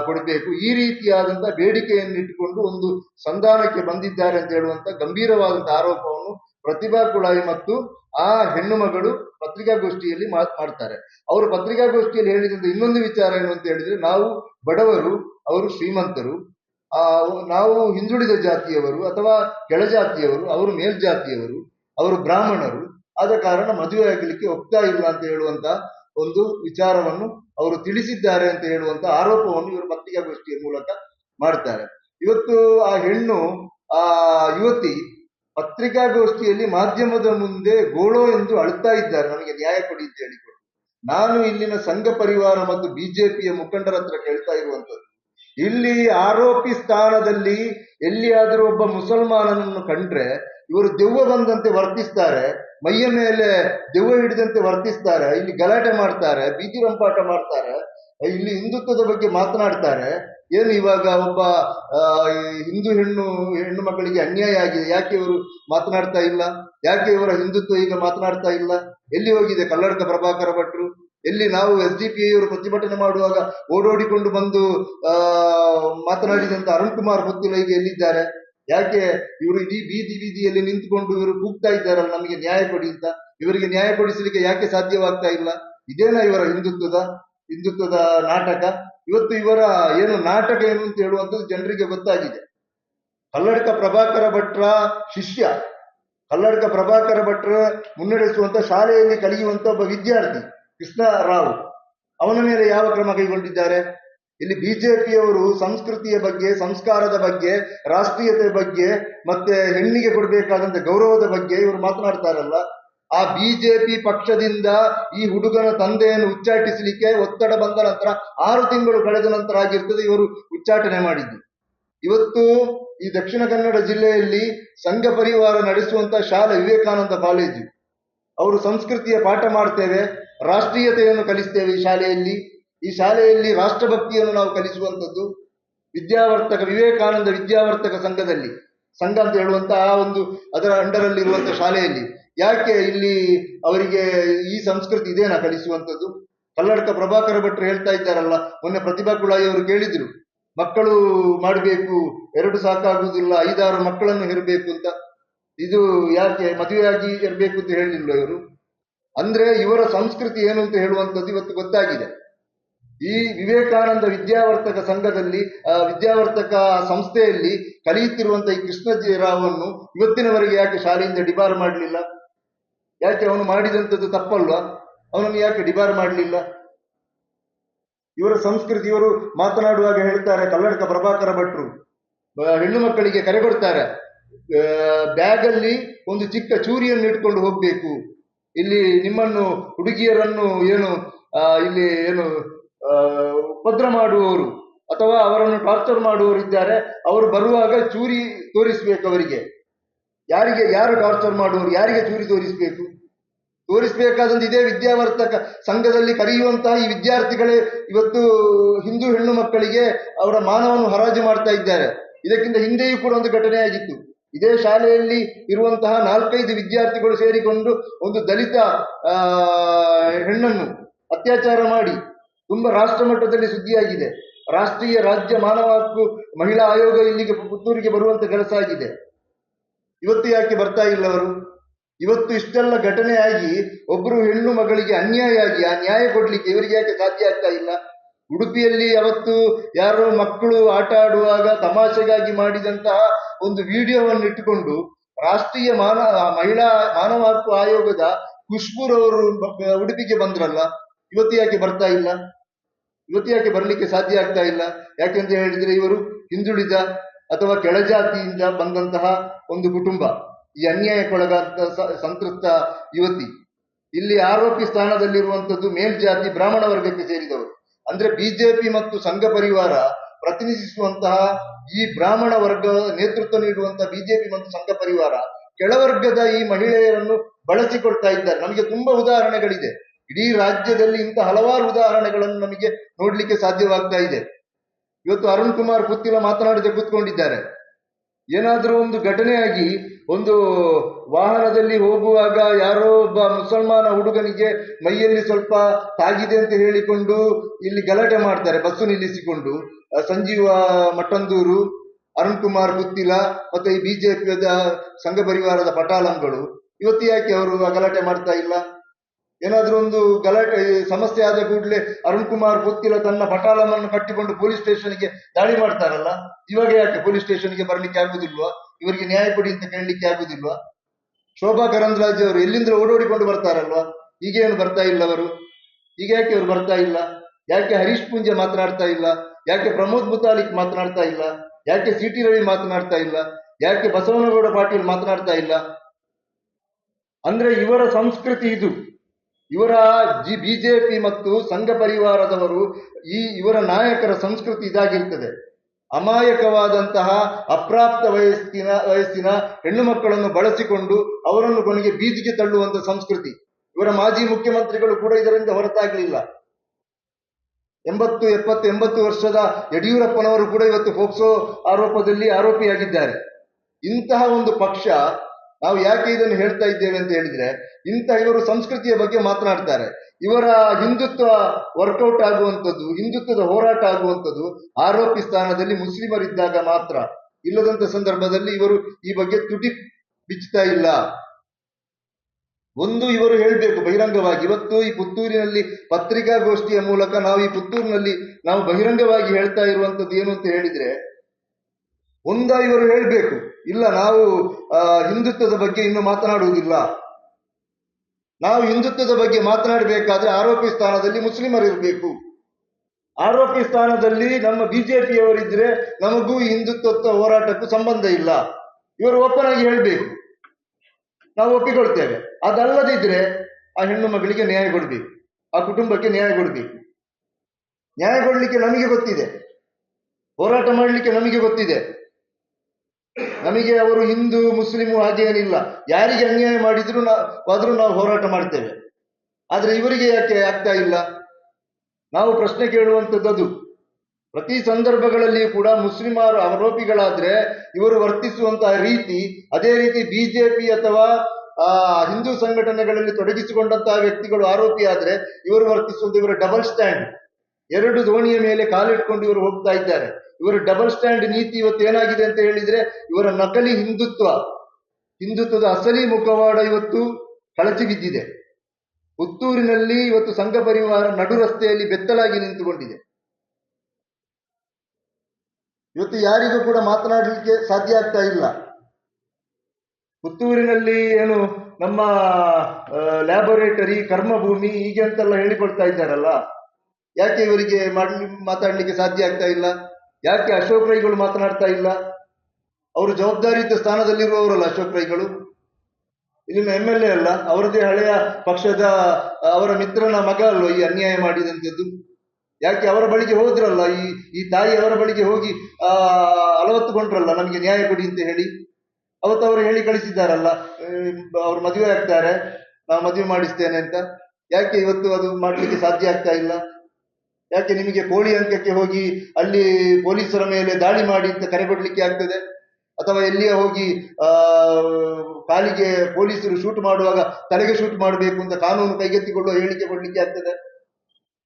ಕೊಡಬೇಕು. ಈ ರೀತಿಯಾದಂತಹ ಬೇಡಿಕೆಯನ್ನು ಇಟ್ಟುಕೊಂಡು ಒಂದು ಸಂಧಾನಕ್ಕೆ ಬಂದಿದ್ದಾರೆ ಅಂತ ಹೇಳುವಂತ ಗಂಭೀರವಾದಂತಹ ಆರೋಪವನ್ನು ಪ್ರತಿಭಾ ಕುಳಾಯಿ ಮತ್ತು ಆ ಹೆಣ್ಣು ಮಗಳು ಪತ್ರಿಕಾಗೋಷ್ಠಿಯಲ್ಲಿ ಮಾತು ಮಾಡ್ತಾರೆ. ಅವರು ಪತ್ರಿಕಾಗೋಷ್ಠಿಯಲ್ಲಿ ಹೇಳಿದಂತ ಇನ್ನೊಂದು ವಿಚಾರ ಏನು ಅಂತ ಹೇಳಿದ್ರೆ, ನಾವು ಬಡವರು, ಅವರು ಶ್ರೀಮಂತರು, ಆ, ನಾವು ಹಿಂದುಳಿದ ಜಾತಿಯವರು ಅಥವಾ ಕೆಳಜಾತಿಯವರು, ಅವರು ಮೇಲ್ಜಾತಿಯವರು, ಅವರು ಬ್ರಾಹ್ಮಣರು, ಆದ ಕಾರಣ ಮದುವೆ ಆಗಲಿಕ್ಕೆ ಒಪ್ತಾ ಇಲ್ಲ ಅಂತ ಹೇಳುವಂತ ಒಂದು ವಿಚಾರವನ್ನು ಅವರು ತಿಳಿಸಿದ್ದಾರೆ ಅಂತ ಹೇಳುವಂತ ಆರೋಪವನ್ನು ಇವರು ಪತ್ರಿಕಾಗೋಷ್ಠಿಯ ಮೂಲಕ ಮಾಡ್ತಾರೆ. ಇವತ್ತು ಆ ಹೆಣ್ಣು, ಆ ಯುವತಿ ಪತ್ರಿಕಾಗೋಷ್ಠಿಯಲ್ಲಿ ಮಾಧ್ಯಮದ ಮುಂದೆ ಗೋಳೋ ಎಂದು ಅಳ್ತಾ ಇದ್ದಾರೆ. ನನಗೆ ನ್ಯಾಯ ಕೊಡಿ ಅಂತ ಹೇಳಿಕೊಟ್ಟು. ನಾನು ಇಲ್ಲಿನ ಸಂಘ ಪರಿವಾರ ಮತ್ತು ಬಿಜೆಪಿಯ ಮುಖಂಡರ ಹತ್ರ ಕೇಳ್ತಾ ಇರುವಂತದ್ದು ಇಲ್ಲಿ ಆರೋಪಿ ಸ್ಥಾನದಲ್ಲಿ ಎಲ್ಲಿಯಾದರೂ ಒಬ್ಬ ಮುಸಲ್ಮಾನನನ್ನು ಕಂಡ್ರೆ ಇವರು ದೆವ್ವ ಬಂದಂತೆ ವರ್ತಿಸ್ತಾರೆ, ಮೈಯ ಮೇಲೆ ದೆವ್ವ ಹಿಡಿದಂತೆ ವರ್ತಿಸ್ತಾರೆ, ಇಲ್ಲಿ ಗಲಾಟೆ ಮಾಡ್ತಾರೆ ಬೀದಿ ರಂಪಾಟ ಮಾಡ್ತಾರೆ, ಇಲ್ಲಿ ಹಿಂದುತ್ವದ ಬಗ್ಗೆ ಮಾತನಾಡ್ತಾರೆ. ಏನು ಇವಾಗ ಒಬ್ಬ ಹಿಂದೂ ಹೆಣ್ಣು ಹೆಣ್ಣು ಮಕ್ಕಳಿಗೆ ಅನ್ಯಾಯ ಆಗಿದೆ. ಯಾಕೆ ಇವರು ಮಾತನಾಡ್ತಾ ಇಲ್ಲ? ಯಾಕೆ ಇವರ ಹಿಂದುತ್ವ ಈಗ ಮಾತನಾಡ್ತಾ ಇಲ್ಲ? ಎಲ್ಲಿ ಹೋಗಿದೆ ಕಲ್ಲಡ್ಕ ಪ್ರಭಾಕರ ಭಟ್ರು? ಎಲ್ಲಿ ನಾವು ಎಸ್ ಡಿ ಪಿ ಅವರು ಪ್ರತಿಭಟನೆ ಮಾಡುವಾಗ ಓಡೋಡಿಕೊಂಡು ಬಂದು ಮಾತನಾಡಿದಂತ ಅರುಣ್ ಕುಮಾರ್ ಗೊತ್ತಿಲ್ಲ ಈಗ ಎಲ್ಲಿದ್ದಾರೆ. ಯಾಕೆ ಇವರು ಇಡೀ ಬೀದಿ ಬೀದಿಯಲ್ಲಿ ನಿಂತುಕೊಂಡು ಇವರು ಕೂಗ್ತಾ ಇದ್ದಾರಲ್ಲ, ನಮಗೆ ನ್ಯಾಯ ಕೊಡಿ ಅಂತ. ಇವರಿಗೆ ನ್ಯಾಯ ಕೊಡಿಸಲಿಕ್ಕೆ ಯಾಕೆ ಸಾಧ್ಯವಾಗ್ತಾ ಇಲ್ಲ? ಇದೇನಾ ಇವರ ಹಿಂದುತ್ವದ ಹಿಂದುತ್ವದ ನಾಟಕ? ಇವತ್ತು ಇವರ ಏನು ನಾಟಕ ಏನು ಅಂತ ಹೇಳುವಂಥದ್ದು ಜನರಿಗೆ ಗೊತ್ತಾಗಿದೆ. ಕಲ್ಲಡಕ ಪ್ರಭಾಕರ ಭಟ್ರ ಶಿಷ್ಯ. ಕಲ್ಲಡಕ ಪ್ರಭಾಕರ ಭಟ್ರ ಮುನ್ನಡೆಸುವಂತ ಶಾಲೆಯಲ್ಲಿ ಕಲಿಯುವಂತ ಒಬ್ಬ ವಿದ್ಯಾರ್ಥಿ, ಕೃಷ್ಣ ರಾವ್. ಅವನ ಮೇಲೆ ಯಾವ ಕ್ರಮ ಕೈಗೊಂಡಿದ್ದಾರೆ? ಇಲ್ಲಿ ಬಿಜೆಪಿಯವರು ಸಂಸ್ಕೃತಿಯ ಬಗ್ಗೆ, ಸಂಸ್ಕಾರದ ಬಗ್ಗೆ, ರಾಷ್ಟ್ರೀಯತೆ ಬಗ್ಗೆ, ಮತ್ತೆ ಹೆಣ್ಣಿಗೆ ಕೊಡಬೇಕಾದಂತ ಗೌರವದ ಬಗ್ಗೆ ಇವರು ಮಾತನಾಡ್ತಾರಲ್ಲ ಆ ಬಿಜೆಪಿ ಪಕ್ಷದಿಂದ ಈ ಹುಡುಗನ ತಂದೆಯನ್ನು ಉಚ್ಚಾಟಿಸಲಿಕ್ಕೆ ಒತ್ತಡ ಬಂದ ನಂತರ ಆರು ತಿಂಗಳು ಕಳೆದ ನಂತರ ಆಗಿರ್ತದೆ ಇವರು ಉಚ್ಚಾಟನೆ ಮಾಡಿದ್ದು. ಇವತ್ತು ಈ ದಕ್ಷಿಣ ಕನ್ನಡ ಜಿಲ್ಲೆಯಲ್ಲಿ ಸಂಘ ಪರಿವಾರ ನಡೆಸುವಂತ ಶಾಲೆ ವಿವೇಕಾನಂದ ಕಾಲೇಜು. ಅವರು ಸಂಸ್ಕೃತಿಯ ಪಾಠ ಮಾಡ್ತೇವೆ, ರಾಷ್ಟ್ರೀಯತೆಯನ್ನು ಕಲಿಸ್ತೇವೆ ಈ ಶಾಲೆಯಲ್ಲಿ. ಈ ಶಾಲೆಯಲ್ಲಿ ರಾಷ್ಟ್ರಭಕ್ತಿಯನ್ನು ನಾವು ಕಲಿಸುವಂಥದ್ದು ವಿದ್ಯಾವರ್ತಕ ವಿವೇಕಾನಂದ ವಿದ್ಯಾವರ್ತಕ ಸಂಘದಲ್ಲಿ. ಸಂಘ ಅಂತ ಹೇಳುವಂತಹ ಆ ಒಂದು ಅದರ ಅಂಡರ್ ಶಾಲೆಯಲ್ಲಿ. ಯಾಕೆ ಇಲ್ಲಿ ಅವರಿಗೆ ಈ ಸಂಸ್ಕೃತಿ ಇದೇನಾ ಕಲಿಸುವಂಥದ್ದು? ಕಲ್ಲಡ್ಕ ಪ್ರಭಾಕರ ಭಟ್ರು ಹೇಳ್ತಾ ಇದ್ದಾರಲ್ಲ ಮೊನ್ನೆ ಪ್ರತಿಭಾ ಕುಳಾಯಿ ಅವರು ಕೇಳಿದ್ರು ಮಕ್ಕಳು ಮಾಡಬೇಕು ಎರಡು ಸಾಕಾಗುವುದಿಲ್ಲ ಐದಾರು ಮಕ್ಕಳನ್ನು ಹೆರಬೇಕು ಅಂತ. ಇದು ಯಾಕೆ ಮದುವೆಯಾಗಿ ಇರಬೇಕು ಅಂತ ಹೇಳಿಲ್ಲ ಇವರು? ಅಂದ್ರೆ ಇವರ ಸಂಸ್ಕೃತಿ ಏನು ಅಂತ ಹೇಳುವಂಥದ್ದು ಇವತ್ತು ಗೊತ್ತಾಗಿದೆ. ಈ ವಿವೇಕಾನಂದ ವಿದ್ಯಾವರ್ತಕ ಸಂಘದಲ್ಲಿ ಆ, ವಿದ್ಯಾವರ್ತಕ ಸಂಸ್ಥೆಯಲ್ಲಿ ಕಲಿಯುತ್ತಿರುವಂತ ಈ ಕೃಷ್ಣಜಿ ರಾವನ್ನು ಇವತ್ತಿನವರೆಗೆ ಯಾಕೆ ಶಾಲೆಯಿಂದ ಡಿಬಾರ್ ಮಾಡಲಿಲ್ಲ? ಯಾಕೆ ಅವನು ಮಾಡಿದಂಥದ್ದು ತಪ್ಪಲ್ವಾ? ಅವನನ್ನು ಯಾಕೆ ಡಿಬಾರ್ ಮಾಡಲಿಲ್ಲ? ಇವರ ಸಂಸ್ಕೃತಿ, ಇವರು ಮಾತನಾಡುವಾಗ ಹೇಳ್ತಾರೆ ಕಲ್ಲಡಕ ಪ್ರಭಾಕರ ಭಟ್ರು. ಹೆಣ್ಣು ಮಕ್ಕಳಿಗೆ ಕರೆ ಕೊಡ್ತಾರೆ ಬ್ಯಾಗ್ ಅಲ್ಲಿ ಒಂದು ಚಿಕ್ಕ ಚೂರಿಯನ್ನು ಇಟ್ಕೊಂಡು ಹೋಗ್ಬೇಕು. ಇಲ್ಲಿ ನಿಮ್ಮನ್ನು, ಹುಡುಗಿಯರನ್ನು ಏನು ಇಲ್ಲಿ ಏನು ಉಪದ್ರ ಮಾಡುವವರು ಅಥವಾ ಅವರನ್ನು ಟಾರ್ಚರ್ ಮಾಡುವವರು ಇದ್ದಾರೆ. ಅವರು ಬರುವಾಗ ಚೂರಿ ತೋರಿಸ್ಬೇಕು ಅವರಿಗೆ. ಯಾರಿಗೆ ಯಾರು ಟಾರ್ಚರ್ ಮಾಡುವರು, ಯಾರಿಗೆ ಚೂರಿ ತೋರಿಸಬೇಕು? ತೋರಿಸಬೇಕಾದಂತ ಇದೇ ವಿದ್ಯಾವರ್ತಕ ಸಂಘದಲ್ಲಿ ಕರೆಯುವಂತಹ ಈ ವಿದ್ಯಾರ್ಥಿಗಳೇ ಇವತ್ತು ಹಿಂದೂ ಹೆಣ್ಣು ಮಕ್ಕಳಿಗೆ ಅವರ ಮಾನವನ್ನು ಹರಾಜು ಮಾಡ್ತಾ ಇದ್ದಾರೆ. ಇದಕ್ಕಿಂತ ಹಿಂದೆಯೂ ಕೂಡ ಒಂದು ಘಟನೆ ಆಗಿತ್ತು ಇದೇ ಶಾಲೆಯಲ್ಲಿ ಇರುವಂತಹ ನಾಲ್ಕೈದು ವಿದ್ಯಾರ್ಥಿಗಳು ಸೇರಿಕೊಂಡು ಒಂದು ದಲಿತ ಹೆಣ್ಣನ್ನು ಅತ್ಯಾಚಾರ ಮಾಡಿ ತುಂಬಾ ರಾಷ್ಟ್ರ ಮಟ್ಟದಲ್ಲಿ ಸುದ್ದಿಯಾಗಿದೆ. ರಾಷ್ಟ್ರೀಯ ರಾಜ್ಯ ಮಾನವ ಹಕ್ಕು ಮಹಿಳಾ ಆಯೋಗ ಇಲ್ಲಿಗೆ ಪುತ್ತೂರಿಗೆ ಬರುವಂತ ಕೆಲಸ ಆಗಿದೆ. ಇವತ್ತು ಯಾಕೆ ಬರ್ತಾ ಇಲ್ಲ ಅವರು? ಇವತ್ತು ಇಷ್ಟೆಲ್ಲ ಘಟನೆ ಆಗಿ ಒಬ್ಬರು ಹೆಣ್ಣು ಮಗಳಿಗೆ ಅನ್ಯಾಯ ಆಗಿ, ಆ ನ್ಯಾಯ ಕೊಡ್ಲಿಕ್ಕೆ ಇವರಿಗೆ ಯಾಕೆ ಸಾಧ್ಯ ಆಗ್ತಾ ಇಲ್ಲ? ಉಡುಪಿಯಲ್ಲಿ ಅವತ್ತು ಯಾರೋ ಮಕ್ಕಳು ಆಟ ಆಡುವಾಗ ತಮಾಷೆಗಾಗಿ ಮಾಡಿದಂತಹ ಒಂದು ವಿಡಿಯೋವನ್ನು ಇಟ್ಟುಕೊಂಡು ರಾಷ್ಟ್ರೀಯ ಮಾನ ಮಹಿಳಾ ಮಾನವ ಹಕ್ಕು ಆಯೋಗದ ಖುಷ್ಬೂರ್ ಅವರು ಉಡುಪಿಗೆ ಬಂದ್ರಲ್ಲ, ಇವತ್ತು ಯಾಕೆ ಬರ್ತಾ ಇಲ್ಲ? ಇವತ್ತು ಯಾಕೆ ಬರ್ಲಿಕ್ಕೆ ಸಾಧ್ಯ ಆಗ್ತಾ ಇಲ್ಲ? ಯಾಕೆಂತ ಹೇಳಿದ್ರೆ ಇವರು ಹಿಂದುಳಿದ ಅಥವಾ ಕೆಳಜಾತಿಯಿಂದ ಬಂದಂತಹ ಒಂದು ಕುಟುಂಬ, ಈ ಅನ್ಯಾಯಕ್ಕೊಳಗಾದ ಸಂತೃಪ್ತ ಯುವತಿ. ಇಲ್ಲಿ ಆರೋಪಿ ಸ್ಥಾನದಲ್ಲಿರುವಂತದ್ದು ಮೇಲ್ಜಾತಿ ಬ್ರಾಹ್ಮಣ ವರ್ಗಕ್ಕೆ ಸೇರಿದವರು. ಅಂದ್ರೆ ಬಿಜೆಪಿ ಮತ್ತು ಸಂಘ ಪರಿವಾರ ಪ್ರತಿನಿಧಿಸುವಂತಹ ಈ ಬ್ರಾಹ್ಮಣ ವರ್ಗ ನೇತೃತ್ವ ನೀಡುವಂತಹ ಬಿಜೆಪಿ ಮತ್ತು ಸಂಘ ಪರಿವಾರ ಕೆಳವರ್ಗದ ಈ ಮಹಿಳೆಯರನ್ನು ಬಳಸಿಕೊಳ್ತಾ ಇದ್ದಾರೆ. ನಮಗೆ ತುಂಬಾ ಉದಾಹರಣೆಗಳಿದೆ. ಇಡೀ ರಾಜ್ಯದಲ್ಲಿ ಇಂತಹ ಹಲವಾರು ಉದಾಹರಣೆಗಳನ್ನು ನಮಗೆ ನೋಡ್ಲಿಕ್ಕೆ ಸಾಧ್ಯವಾಗ್ತಾ ಇದೆ. ಇವತ್ತು ಅರುಣ್ ಕುಮಾರ್ ಪುತ್ತಿಲ ಮಾತನಾಡದೆ ಕೂತ್ಕೊಂಡಿದ್ದಾರೆ. ಏನಾದರೂ ಒಂದು ಘಟನೆಯಾಗಿ ಒಂದು ವಾಹನದಲ್ಲಿ ಹೋಗುವಾಗ ಯಾರೋ ಒಬ್ಬ ಮುಸಲ್ಮಾನ ಹುಡುಗನಿಗೆ ಮೈಯಲ್ಲಿ ಸ್ವಲ್ಪ ತಾಗಿದೆ ಅಂತ ಹೇಳಿಕೊಂಡು ಇಲ್ಲಿ ಗಲಾಟೆ ಮಾಡ್ತಾರೆ, ಬಸ್ಸು ನಿಲ್ಲಿಸಿಕೊಂಡು. ಸಂಜೀವ ಮಟ್ಟಂದೂರು ಅರುಣ್ ಕುಮಾರ್ ಗುತ್ತಿಲ್ಲ, ಮತ್ತೆ ಈ ಬಿಜೆಪಿಯ ಸಂಘ ಪರಿವಾರದ ಪಟಾಲಂಗಳು. ಇವತ್ತು ಯಾಕೆ ಅವರು ಗಲಾಟೆ ಮಾಡ್ತಾ ಇಲ್ಲ? ಏನಾದ್ರೂ ಒಂದು ಗಲಾಟೆ ಸಮಸ್ಯೆ ಆದ ಕೂಡಲೇ ಅರುಣ್ ಕುಮಾರ್ ಗೊತ್ತಿಲ್ಲ ತನ್ನ ಪಟಾಳವನ್ನು ಕಟ್ಟಿಕೊಂಡು ಪೊಲೀಸ್ ಸ್ಟೇಷನ್ಗೆ ದಾಳಿ ಮಾಡ್ತಾರಲ್ಲ, ಇವಾಗ ಯಾಕೆ ಪೊಲೀಸ್ ಸ್ಟೇಷನ್ಗೆ ಬರಲಿಕ್ಕೆ ಆಗುದಿಲ್ವಾ? ಇವರಿಗೆ ನ್ಯಾಯ ಕೊಡಿ ಅಂತ ಕೇಳಲಿಕ್ಕೆ ಆಗುದಿಲ್ವಾ? ಶೋಭಾ ಕರಂದ್ಲಾಜೆ ಅವರು ಎಲ್ಲಿಂದ ಓಡೋಡಿಕೊಂಡು ಬರ್ತಾರಲ್ವಾ? ಈಗೇನು ಬರ್ತಾ ಇಲ್ಲ ಅವರು? ಈಗ ಯಾಕೆ ಅವರು ಬರ್ತಾ ಇಲ್ಲ? ಯಾಕೆ ಹರೀಶ್ ಪೂಂಜೆ ಮಾತನಾಡ್ತಾ ಇಲ್ಲ? ಯಾಕೆ ಪ್ರಮೋದ್ ಮುತಾಲಿಕ್ ಮಾತನಾಡ್ತಾ ಇಲ್ಲ? ಯಾಕೆ ಸಿ ಟಿ ರವಿ ಮಾತನಾಡ್ತಾ ಇಲ್ಲ? ಯಾಕೆ ಬಸವನಗೌಡ ಪಾಟೀಲ್ ಮಾತನಾಡ್ತಾ ಇಲ್ಲ? ಅಂದ್ರೆ ಇವರ ಸಂಸ್ಕೃತಿ ಇದು. ಇವರ ಜಿ ಬಿಜೆಪಿ ಮತ್ತು ಸಂಘ ಪರಿವಾರದವರು ಈ ಇವರ ನಾಯಕರ ಸಂಸ್ಕೃತಿ ಇದಾಗಿರ್ತದೆ. ಅಮಾಯಕವಾದಂತಹ ಅಪ್ರಾಪ್ತ ವಯಸ್ಸಿನ ವಯಸ್ಸಿನ ಹೆಣ್ಣು ಮಕ್ಕಳನ್ನು ಬಳಸಿಕೊಂಡು ಅವರನ್ನು ಕೊನೆಗೆ ಬೀದಿಗೆ ತಳ್ಳುವಂತ ಸಂಸ್ಕೃತಿ. ಇವರ ಮಾಜಿ ಮುಖ್ಯಮಂತ್ರಿಗಳು ಕೂಡ ಇದರಿಂದ ಹೊರತಾಗಲಿಲ್ಲ. ಎಂಬತ್ತು, ಎಪ್ಪತ್ತು, ಎಂಬತ್ತು ವರ್ಷದ ಯಡಿಯೂರಪ್ಪನವರು ಕೂಡ ಇವತ್ತು ಫೋಕ್ಸೋ ಆರೋಪದಲ್ಲಿ ಆರೋಪಿಯಾಗಿದ್ದಾರೆ. ಇಂತಹ ಒಂದು ಪಕ್ಷ ನಾವು ಯಾಕೆ ಇದನ್ನು ಹೇಳ್ತಾ ಇದ್ದೇವೆ ಅಂತ ಹೇಳಿದ್ರೆ ಇಂತಹ ಇವರು ಸಂಸ್ಕೃತಿಯ ಬಗ್ಗೆ ಮಾತನಾಡ್ತಾರೆ. ಇವರ ಹಿಂದುತ್ವ ವರ್ಕೌಟ್ ಆಗುವಂಥದ್ದು, ಹಿಂದುತ್ವದ ಹೋರಾಟ ಆಗುವಂಥದ್ದು ಆರೋಪಿ ಸ್ಥಾನದಲ್ಲಿ ಮುಸ್ಲಿಮರಿದ್ದಾಗ ಮಾತ್ರ. ಇಲ್ಲದಂತ ಸಂದರ್ಭದಲ್ಲಿ ಇವರು ಈ ಬಗ್ಗೆ ತುಟಿ ಬಿಚ್ಚುತ್ತಾ ಇಲ್ಲ. ಒಂದು ಇವರು ಹೇಳಬೇಕು ಬಹಿರಂಗವಾಗಿ, ಇವತ್ತು ಈ ಪುತ್ತೂರಿನಲ್ಲಿ ಪತ್ರಿಕಾಗೋಷ್ಠಿಯ ಮೂಲಕ ನಾವು ಈ ಪುತ್ತೂರಿನಲ್ಲಿ ನಾವು ಬಹಿರಂಗವಾಗಿ ಹೇಳ್ತಾ ಇರುವಂತದ್ದು ಏನು ಅಂತ ಹೇಳಿದ್ರೆ, ಒಂದ ಇವರು ಹೇಳಬೇಕು, ಇಲ್ಲ ನಾವು ಹಿಂದುತ್ವದ ಬಗ್ಗೆ ಇನ್ನು ಮಾತನಾಡುವುದಿಲ್ಲ. ನಾವು ಹಿಂದುತ್ವದ ಬಗ್ಗೆ ಮಾತನಾಡಬೇಕಾದ್ರೆ ಆರೋಪಿ ಸ್ಥಾನದಲ್ಲಿ ಮುಸ್ಲಿಮರು ಇರಬೇಕು. ಆರೋಪಿ ಸ್ಥಾನದಲ್ಲಿ ನಮ್ಮ ಬಿಜೆಪಿಯವರಿದ್ರೆ ನಮಗೂ ಹಿಂದುತ್ವ ಹೋರಾಟಕ್ಕೂ ಸಂಬಂಧ ಇಲ್ಲ. ಇವರು ಓಪನ್ ಆಗಿ ಹೇಳಬೇಕು. ನಾವು ಒಪ್ಪಿಕೊಳ್ತೇವೆ. ಅದಲ್ಲದಿದ್ರೆ ಆ ಹೆಣ್ಣು ಮಗಳಿಗೆ ನ್ಯಾಯ ಕೊಡಬೇಕು. ಆ ಕುಟುಂಬಕ್ಕೆ ನ್ಯಾಯ ಕೊಡಬೇಕು. ನ್ಯಾಯ ಕೊಡಲಿಕ್ಕೆ ನಮಗೆ ಗೊತ್ತಿದೆ. ಹೋರಾಟ ಮಾಡಲಿಕ್ಕೆ ನಮಗೆ ಗೊತ್ತಿದೆ. ನಮಗೆ ಅವರು ಹಿಂದೂ, ಮುಸ್ಲಿಮು ಹಾಗೇನಿಲ್ಲ ಯಾರಿಗೆ ಅನ್ಯಾಯ ಮಾಡಿದ್ರು ಆದ್ರೂ ನಾವು ಹೋರಾಟ ಮಾಡ್ತೇವೆ. ಆದ್ರೆ ಇವರಿಗೆ ಯಾಕೆ ಆಗ್ತಾ ಇಲ್ಲ? ನಾವು ಪ್ರಶ್ನೆ ಕೇಳುವಂಥದ್ದು ಅದು. ಪ್ರತಿ ಸಂದರ್ಭಗಳಲ್ಲಿಯೂ ಕೂಡ ಮುಸ್ಲಿಮರು ಆರೋಪಿಗಳಾದ್ರೆ ಇವರು ವರ್ತಿಸುವಂತಹ ರೀತಿ, ಅದೇ ರೀತಿ ಬಿಜೆಪಿ ಅಥವಾ ಹಿಂದೂ ಸಂಘಟನೆಗಳಲ್ಲಿ ತೊಡಗಿಸಿಕೊಂಡಂತಹ ವ್ಯಕ್ತಿಗಳು ಆರೋಪಿ ಆದ್ರೆ ಇವರು ವರ್ತಿಸುವುದು ಇವರ ಡಬಲ್ ಸ್ಟ್ಯಾಂಡ್ ಎರಡು ದೋಣಿಯ ಮೇಲೆ ಕಾಲಿಟ್ಕೊಂಡು ಇವರು ಹೋಗ್ತಾ ಇದ್ದಾರೆ. ಇವರ ಡಬಲ್ ಸ್ಟ್ಯಾಂಡ್ ನೀತಿ ಇವತ್ತು ಏನಾಗಿದೆ ಅಂತ ಹೇಳಿದ್ರೆ ಇವರ ನಕಲಿ ಹಿಂದುತ್ವ, ಹಿಂದುತ್ವದ ಅಸಲಿ ಮುಖವಾಡ ಇವತ್ತು ಕಳಚಿ ಬಿದ್ದಿದೆ ಪುತ್ತೂರಿನಲ್ಲಿ ಇವತ್ತು ಸಂಘ ಪರಿವಾರ ನಡು ರಸ್ತೆಯಲ್ಲಿ ಬೆತ್ತಲಾಗಿ ನಿಂತುಕೊಂಡಿದೆ. ಇವತ್ತು ಯಾರಿಗೂ ಕೂಡ ಮಾತನಾಡಲಿಕ್ಕೆ ಸಾಧ್ಯ ಆಗ್ತಾ ಇಲ್ಲ. ಪುತ್ತೂರಿನಲ್ಲಿ ಏನು ನಮ್ಮ ಲ್ಯಾಬೊರೇಟರಿ ಕರ್ಮಭೂಮಿ ಹೀಗೆ ಅಂತೆಲ್ಲ ಹೇಳಿಕೊಳ್ತಾ ಇದ್ದಾರಲ್ಲ? ಯಾಕೆ ಇವರಿಗೆ ಮಾಡ್ಲಿ ಮಾತಾಡ್ಲಿಕ್ಕೆ ಸಾಧ್ಯ ಆಗ್ತಾ ಇಲ್ಲ? ಯಾಕೆ ಅಶೋಕ್ ರೈಗಳು ಮಾತನಾಡ್ತಾ ಇಲ್ಲ? ಅವರು ಜವಾಬ್ದಾರಿಯುತ ಸ್ಥಾನದಲ್ಲಿರುವವರಲ್ಲ ಅಶೋಕ್ ರೈಗಳು? ಇಲ್ಲಿನ ಎಂ ಎಲ್ ಎ ಅಲ್ಲ, ಅವರದೇ ಹಳೆಯ ಪಕ್ಷದ, ಅವರ ಮಿತ್ರನ ಮಗ ಅಲ್ವ ಈ ಅನ್ಯಾಯ ಮಾಡಿದಂಥದ್ದು? ಯಾಕೆ ಅವರ ಬಳಿಗೆ ಹೋದ್ರಲ್ಲ, ಈ ಈ ತಾಯಿ ಅವರ ಬಳಿಗೆ ಹೋಗಿ ಅಲವತ್ತುಕೊಂಡ್ರಲ್ಲ ನಮಗೆ ನ್ಯಾಯ ಕೊಡಿ ಅಂತ ಹೇಳಿ? ಅವತ್ತು ಅವರು ಹೇಳಿ ಕಳಿಸಿದ್ದಾರಲ್ಲ ಅವರು ಮದುವೆ ಆಗ್ತಾರೆ ನಾವು ಮದುವೆ ಮಾಡಿಸ್ತೇನೆ ಅಂತ. ಯಾಕೆ ಇವತ್ತು ಅದು ಮಾಡ್ಲಿಕ್ಕೆ ಸಾಧ್ಯ ಆಗ್ತಾ ಇಲ್ಲ? ಯಾಕೆ ನಿಮಗೆ ಕೋಳಿ ಅಂಕಕ್ಕೆ ಹೋಗಿ ಅಲ್ಲಿ ಪೊಲೀಸರ ಮೇಲೆ ದಾಳಿ ಮಾಡಿ ಅಂತ ಕರೆ ಕೊಡ್ಲಿಕ್ಕೆ ಆಗ್ತದೆ? ಅಥವಾ ಎಲ್ಲಿಯೇ ಹೋಗಿ, ಆ, ಕಾಲಿಗೆ ಪೊಲೀಸರು ಶೂಟ್ ಮಾಡುವಾಗ ತಲೆಗೆ ಶೂಟ್ ಮಾಡಬೇಕು ಅಂತ ಕಾನೂನು ಕೈಗೆತ್ತಿಕೊಳ್ಳುವ ಹೇಳಿಕೆ ಕೊಡ್ಲಿಕ್ಕೆ ಆಗ್ತದೆ?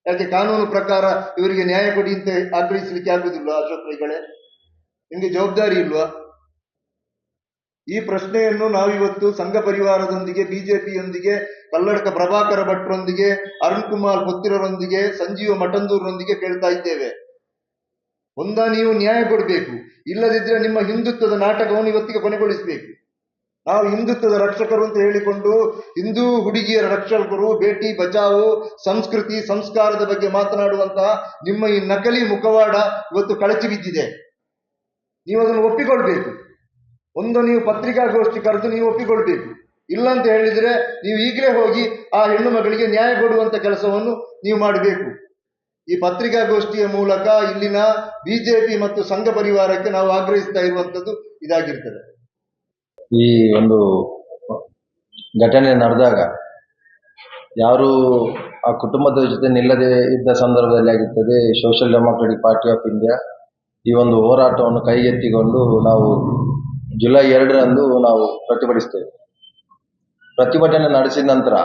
ಯಾಕೆ ಕಾನೂನು ಪ್ರಕಾರ ಇವರಿಗೆ ನ್ಯಾಯ ಕೊಡಿ ಅಂತ ಆಗ್ರಹಿಸಲಿಕ್ಕೆ ಆಗುದಿಲ್ಲ ಅಶೋಕ್ ರೈಗಳೇ? ನಿಮ್ಗೆ ಜವಾಬ್ದಾರಿ ಇಲ್ವಾ? ಈ ಪ್ರಶ್ನೆಯನ್ನು ನಾವಿವತ್ತು ಸಂಘ ಪರಿವಾರದೊಂದಿಗೆ, ಬಿಜೆಪಿಯೊಂದಿಗೆ, ಕಲ್ಲಡಕ ಪ್ರಭಾಕರ ಭಟ್ರೊಂದಿಗೆ, ಅರುಣ್ ಕುಮಾರ್ ಪುತ್ತಿರರೊಂದಿಗೆ ಸಂಜೀವ ಮಠಂದೂರ್ನೊಂದಿಗೆ ಕೇಳ್ತಾ ಇದ್ದೇವೆ. ಒಂದ ನೀವು ನ್ಯಾಯ ಕೊಡಬೇಕು. ಇಲ್ಲದಿದ್ರೆ ನಿಮ್ಮ ಹಿಂದುತ್ವದ ನಾಟಕವನ್ನು ಇವತ್ತಿಗೆ ಕೊನೆಗೊಳಿಸಬೇಕು. ನಾವು ಹಿಂದುತ್ವದ ರಕ್ಷಕರು ಅಂತ ಹೇಳಿಕೊಂಡು ಹಿಂದೂ ಹುಡುಗಿಯರ ರಕ್ಷಕರು, ಬೇಟಿ, ಬಚಾವು, ಸಂಸ್ಕೃತಿ, ಸಂಸ್ಕಾರದ ಬಗ್ಗೆ ಮಾತನಾಡುವಂತಹ ನಿಮ್ಮ ಈ ನಕಲಿ ಮುಖವಾಡ ಇವತ್ತು ಕಳಚಿ ಬಿದ್ದಿದೆ. ನೀವು ಅದನ್ನು ಒಪ್ಪಿಕೊಳ್ಬೇಕು. ಒಂದು ನೀವು ಪತ್ರಿಕಾಗೋಷ್ಠಿ ಕರೆದು ನೀವು ಒಪ್ಪಿಕೊಳ್ಬೇಕು. ಇಲ್ಲ ಅಂತ ಹೇಳಿದ್ರೆ ನೀವು ಈಗಲೇ ಹೋಗಿ ಆ ಹೆಣ್ಣು ಮಗಳಿಗೆ ನ್ಯಾಯ ಕೊಡುವಂತ ಕೆಲಸವನ್ನು ನೀವು ಮಾಡಬೇಕು. ಈ ಪತ್ರಿಕಾಗೋಷ್ಠಿಯ ಮೂಲಕ ಇಲ್ಲಿನ ಬಿಜೆಪಿ ಮತ್ತು ಸಂಘ ಪರಿವಾರಕ್ಕೆ ನಾವು ಆಗ್ರಹಿಸ್ತಾ ಇರುವಂಥದ್ದು ಇದಾಗಿರ್ತದೆ. ಈ ಒಂದು ಘಟನೆ ನಡೆದಾಗ ಯಾರು ಆ ಕುಟುಂಬದ ಜೊತೆ ನಿಲ್ಲದೆ ಇದ್ದ ಸಂದರ್ಭದಲ್ಲಿ ಆಗಿರ್ತದೆ social democratic party of India ಈ ಒಂದು ಹೋರಾಟವನ್ನು ಕೈಗೆತ್ತಿಕೊಂಡು ನಾವು ಜುಲೈ ಎರಡರಂದು ನಾವು ಪ್ರತಿಭಟಿಸ್ತೇವೆ. ಪ್ರತಿಭಟನೆ ನಡೆಸಿದ ನಂತರ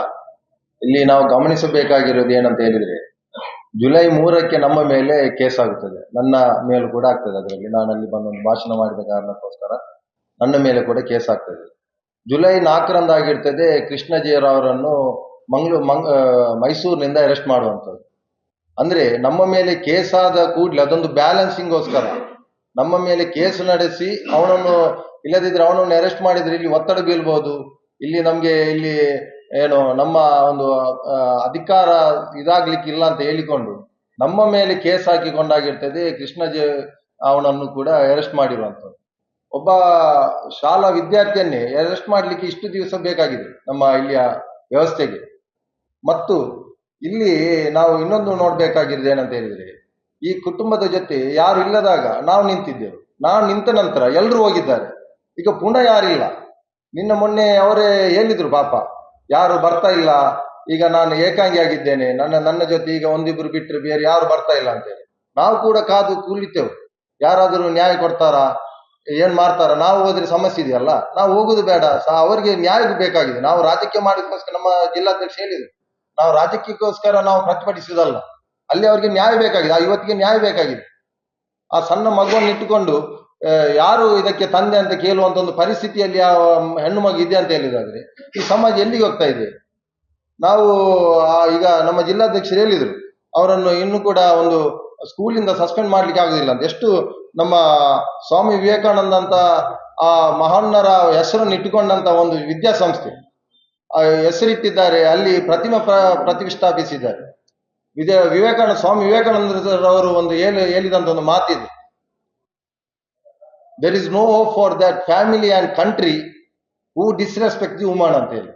ಇಲ್ಲಿ ನಾವು ಗಮನಿಸಬೇಕಾಗಿರೋದು ಏನಂತ ಹೇಳಿದ್ರೆ, ಜುಲೈ ಮೂರಕ್ಕೆ ನಮ್ಮ ಮೇಲೆ ಕೇಸ್ ಆಗುತ್ತದೆ. ನನ್ನ ಮೇಲೆ ಕೂಡ ಆಗ್ತದೆ ಅದರಲ್ಲಿ. ನಾನು ಅಲ್ಲಿ ಬಂದೊಂದು ಭಾಷಣ ಮಾಡಿದ ಕಾರಣಕ್ಕೋಸ್ಕರ ನನ್ನ ಮೇಲೆ ಕೂಡ ಕೇಸ್ ಆಗ್ತದೆ. ಜುಲೈ ನಾಲ್ಕರಂದಾಗಿರ್ತದೆ ಆಗಿರ್ತದೆ ಕೃಷ್ಣ ಅವರನ್ನು ಮಂಗಳೂರು ಮಂಗ್ ಮೈಸೂರಿನಿಂದ ಅರೆಸ್ಟ್ ಮಾಡುವಂಥದ್ದು. ಅಂದ್ರೆ ನಮ್ಮ ಮೇಲೆ ಕೇಸ್ ಆದ ಕೂಡಲೇ ಅದೊಂದು ಬ್ಯಾಲೆನ್ಸಿಂಗೋಸ್ಕರ ನಮ್ಮ ಮೇಲೆ ಕೇಸ್ ನಡೆಸಿ ಅವನನ್ನು ಇಲ್ಲದಿದ್ರೆ ಅವನನ್ನು ಅರೆಸ್ಟ್ ಮಾಡಿದ್ರೆ ಇಲ್ಲಿ ಒತ್ತಡ ಬೀಳ್ಬೋದು ಇಲ್ಲಿ ನಮ್ಗೆ ಇಲ್ಲಿ ಏನು ನಮ್ಮ ಒಂದು ಅಧಿಕಾರ ಇದಾಗ್ಲಿಕ್ಕೆ ಇಲ್ಲ ಅಂತ ಹೇಳಿಕೊಂಡು ನಮ್ಮ ಮೇಲೆ ಕೇಸ್ ಹಾಕಿಕೊಂಡಾಗಿರ್ತದೆ ಕೃಷ್ಣ ಜೆ, ಅವನನ್ನು ಕೂಡ ಅರೆಸ್ಟ್ ಮಾಡಿರುವಂಥದ್ದು. ಒಬ್ಬ ಶಾಲಾ ವಿದ್ಯಾರ್ಥಿಯನ್ನೇ ಅರೆಸ್ಟ್ ಮಾಡ್ಲಿಕ್ಕೆ ಇಷ್ಟು ದಿವಸ ಬೇಕಾಗಿದೆ ನಮ್ಮ ಇಲ್ಲಿಯ ವ್ಯವಸ್ಥೆಗೆ. ಮತ್ತು ಇಲ್ಲಿ ನಾವು ಇನ್ನೊಂದು ನೋಡ್ಬೇಕಾಗಿರೋದು ಏನಂತ ಹೇಳಿದ್ರೆ, ಈ ಕುಟುಂಬದ ಜೊತೆ ಯಾರು ಇಲ್ಲದಾಗ ನಾವು ನಿಂತಿದ್ದೆವು. ನಾವು ನಿಂತ ನಂತರ ಎಲ್ಲರೂ ಹೋಗಿದ್ದಾರೆ. ಈಗ ಪುನಃ ಯಾರಿಲ್ಲ. ನಿನ್ನ ಮೊನ್ನೆ ಅವರೇ ಹೇಳಿದ್ರು ಪಾಪ, ಯಾರು ಬರ್ತಾ ಇಲ್ಲ, ಈಗ ನಾನು ಏಕಾಂಗಿ ಆಗಿದ್ದೇನೆ, ನನ್ನ ನನ್ನ ಜೊತೆ ಈಗ ಒಂದಿಬ್ರು ಬಿಟ್ಟರೆ ಬೇರೆ ಯಾರು ಬರ್ತಾ ಇಲ್ಲ ಅಂತೇಳಿ. ನಾವು ಕೂಡ ಕಾದು ಕೂಲಿತೆವು ಯಾರಾದರೂ ನ್ಯಾಯ ಕೊಡ್ತಾರಾ, ಏನ್ ಮಾಡ್ತಾರ, ನಾವು ಹೋದ್ರೆ ಸಮಸ್ಯೆ ಇದೆಯಲ್ಲ? ನಾವು ಹೋಗುದು ಬೇಡ ಸಹ ಅವರಿಗೆ ನ್ಯಾಯ ಬೇಕಾಗಿದೆ. ನಾವು ರಾಜಕೀಯ ಮಾಡಿದಕ್ಕೋಸ್ಕರ ನಮ್ಮ ಜಿಲ್ಲಾಧ್ಯಕ್ಷ ಹೇಳಿದ್ರು. ನಾವು ರಾಜಕೀಯಕ್ಕೋಸ್ಕರ ನಾವು ಪ್ರತಿಭಟಿಸುವುದಲ್ಲ. ಅಲ್ಲಿ ಅವರಿಗೆ ನ್ಯಾಯ ಬೇಕಾಗಿದೆ, ಆ ಇವತ್ತಿಗೆ ನ್ಯಾಯ ಬೇಕಾಗಿದೆ. ಆ ಸಣ್ಣ ಮಗುವನ್ನು ಇಟ್ಟುಕೊಂಡು ಯಾರು ಇದಕ್ಕೆ ತಂದೆ ಅಂತ ಕೇಳುವಂತ ಒಂದು ಪರಿಸ್ಥಿತಿಯಲ್ಲಿ ಆ ಹೆಣ್ಣು ಮಗು ಇದೆ ಅಂತ ಹೇಳಿದಾದ್ರೆ ಈ ಸಮಾಜ ಎಲ್ಲಿಗೆ ಹೋಗ್ತಾ ಇದೆ? ನಾವು ಈಗ ನಮ್ಮ ಜಿಲ್ಲಾಧ್ಯಕ್ಷರು ಹೇಳಿದ್ರು ಅವರನ್ನು ಇನ್ನು ಕೂಡ ಒಂದು ಸ್ಕೂಲಿಂದ ಸಸ್ಪೆಂಡ್ ಮಾಡ್ಲಿಕ್ಕೆ ಆಗುದಿಲ್ಲ ಅಂತ. ಎಷ್ಟು ನಮ್ಮ ಸ್ವಾಮಿ ವಿವೇಕಾನಂದ ಅಂತ ಆ ಮಹಾನ್ನರ ಹೆಸರನ್ನು ಇಟ್ಟುಕೊಂಡಂತ ಒಂದು ವಿದ್ಯಾಸಂಸ್ಥೆ ಆ, ಹೆಸರಿಟ್ಟಿದ್ದಾರೆ ಅಲ್ಲಿ ಪ್ರತಿಮೆ ಪ್ರ- ಪ್ರತಿಷ್ಠಾಪಿಸಿದ್ದಾರೆ. ವಿವೇಕಾನಂದ ಸ್ವಾಮಿ ವಿವೇಕಾನಂದರವರು ಒಂದು ಹೇಳಿ ಹೇಳಿದಂತ ಒಂದು ಮಾತಿದೆ. There is no hope for that family and country who disrespect the woman ಅಂತ ಹೇಳಿ.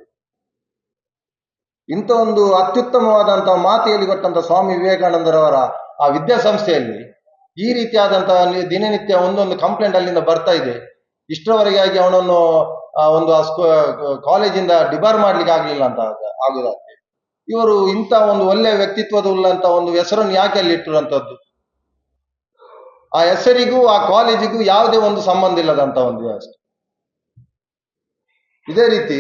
ಇಂಥ ಒಂದು ಅತ್ಯುತ್ತಮವಾದಂತಹ ಮಾತು ಹೇಳಿಕೊಟ್ಟಂತ ಸ್ವಾಮಿ ವಿವೇಕಾನಂದರವರ ಆ ವಿದ್ಯಾಸಂಸ್ಥೆಯಲ್ಲಿ ಈ ರೀತಿಯಾದಂತಹ ದಿನನಿತ್ಯ ಒಂದೊಂದು ಕಂಪ್ಲೇಂಟ್ ಅಲ್ಲಿಂದ ಬರ್ತಾ ಇದೆ. ಇಷ್ಟರವರೆಗೆ ಆಗಿ ಅವನನ್ನು ಒಂದು ಕಾಲೇಜಿಂದ ಡಿಬಾರ್ ಮಾಡ್ಲಿಕ್ಕೆ ಆಗ್ಲಿಲ್ಲ ಅಂತ ಆಗುದಾದ್ರೆ. ಇವರು ಇಂಥ ಒಂದು ಒಳ್ಳೆಯ ವ್ಯಕ್ತಿತ್ವದ ಉಳ್ಳಂತ ಒಂದು ಹೆಸರನ್ನು ಯಾಕೆ ಅಲ್ಲಿ ಇಟ್ಟಿರುವಂತದ್ದು ಆ ಹೆಸರಿಗೂ, ಆ ಕಾಲೇಜಿಗೂ ಯಾವುದೇ ಒಂದು ಸಂಬಂಧ ಇಲ್ಲದಂತ ಒಂದು ವ್ಯವಸ್ಥೆ. ಇದೇ ರೀತಿ,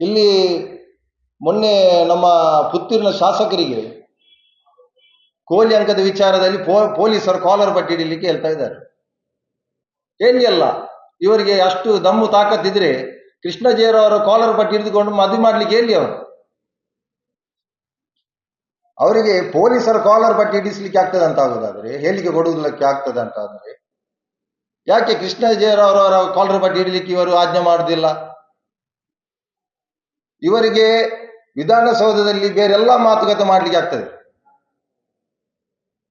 ಇಲ್ಲಿ ಮೊನ್ನೆ ನಮ್ಮ ಪುತ್ತೂರಿನ ಶಾಸಕರಿಗೆ ಕೋಲಿ ಅಂಕದ ವಿಚಾರದಲ್ಲಿ ಪೊಲೀಸರು ಕಾಲರ್ ಬಟ್ಟೆ ಹಿಡಿಲಿಕ್ಕೆ ಹೇಳ್ತಾ ಇದ್ದಾರೆ. ಏನಿಲ್ಲ, ಇವರಿಗೆ ಅಷ್ಟು ದಮ್ಮು ತಾಕತ್ತಿದ್ರೆ ಕೃಷ್ಣ ಜೇರವರು ಕಾಲರ್ ಪಟ್ಟಿ ಹಿಡಿದುಕೊಂಡು ಮದುವೆ ಮಾಡ್ಲಿಕ್ಕೆ ಎಲ್ಲಿ ಅವರು? ಅವರಿಗೆ ಪೊಲೀಸರ ಕಾಲರ್ ಬಟ್ಟೆ ಹಿಡಿಸ್ಲಿಕ್ಕೆ ಆಗ್ತದೆ ಅಂತ ಆಗೋದಾದ್ರೆ, ಹೇಳಿಕೆ ಕೊಡುವುದಕ್ಕೆ ಆಗ್ತದೆ ಅಂತ ಆದ್ರೆ, ಯಾಕೆ ಕೃಷ್ಣ ಜೇರವರವರ ಕಾಲರ್ ಬಟ್ಟೆ ಹಿಡಿಲಿಕ್ಕೆ ಇವರು ಆಜ್ಞೆ ಮಾಡುದಿಲ್ಲ? ಇವರಿಗೆ ವಿಧಾನಸೌಧದಲ್ಲಿ ಬೇರೆಲ್ಲ ಮಾತುಕತೆ ಮಾಡ್ಲಿಕ್ಕೆ ಆಗ್ತದೆ.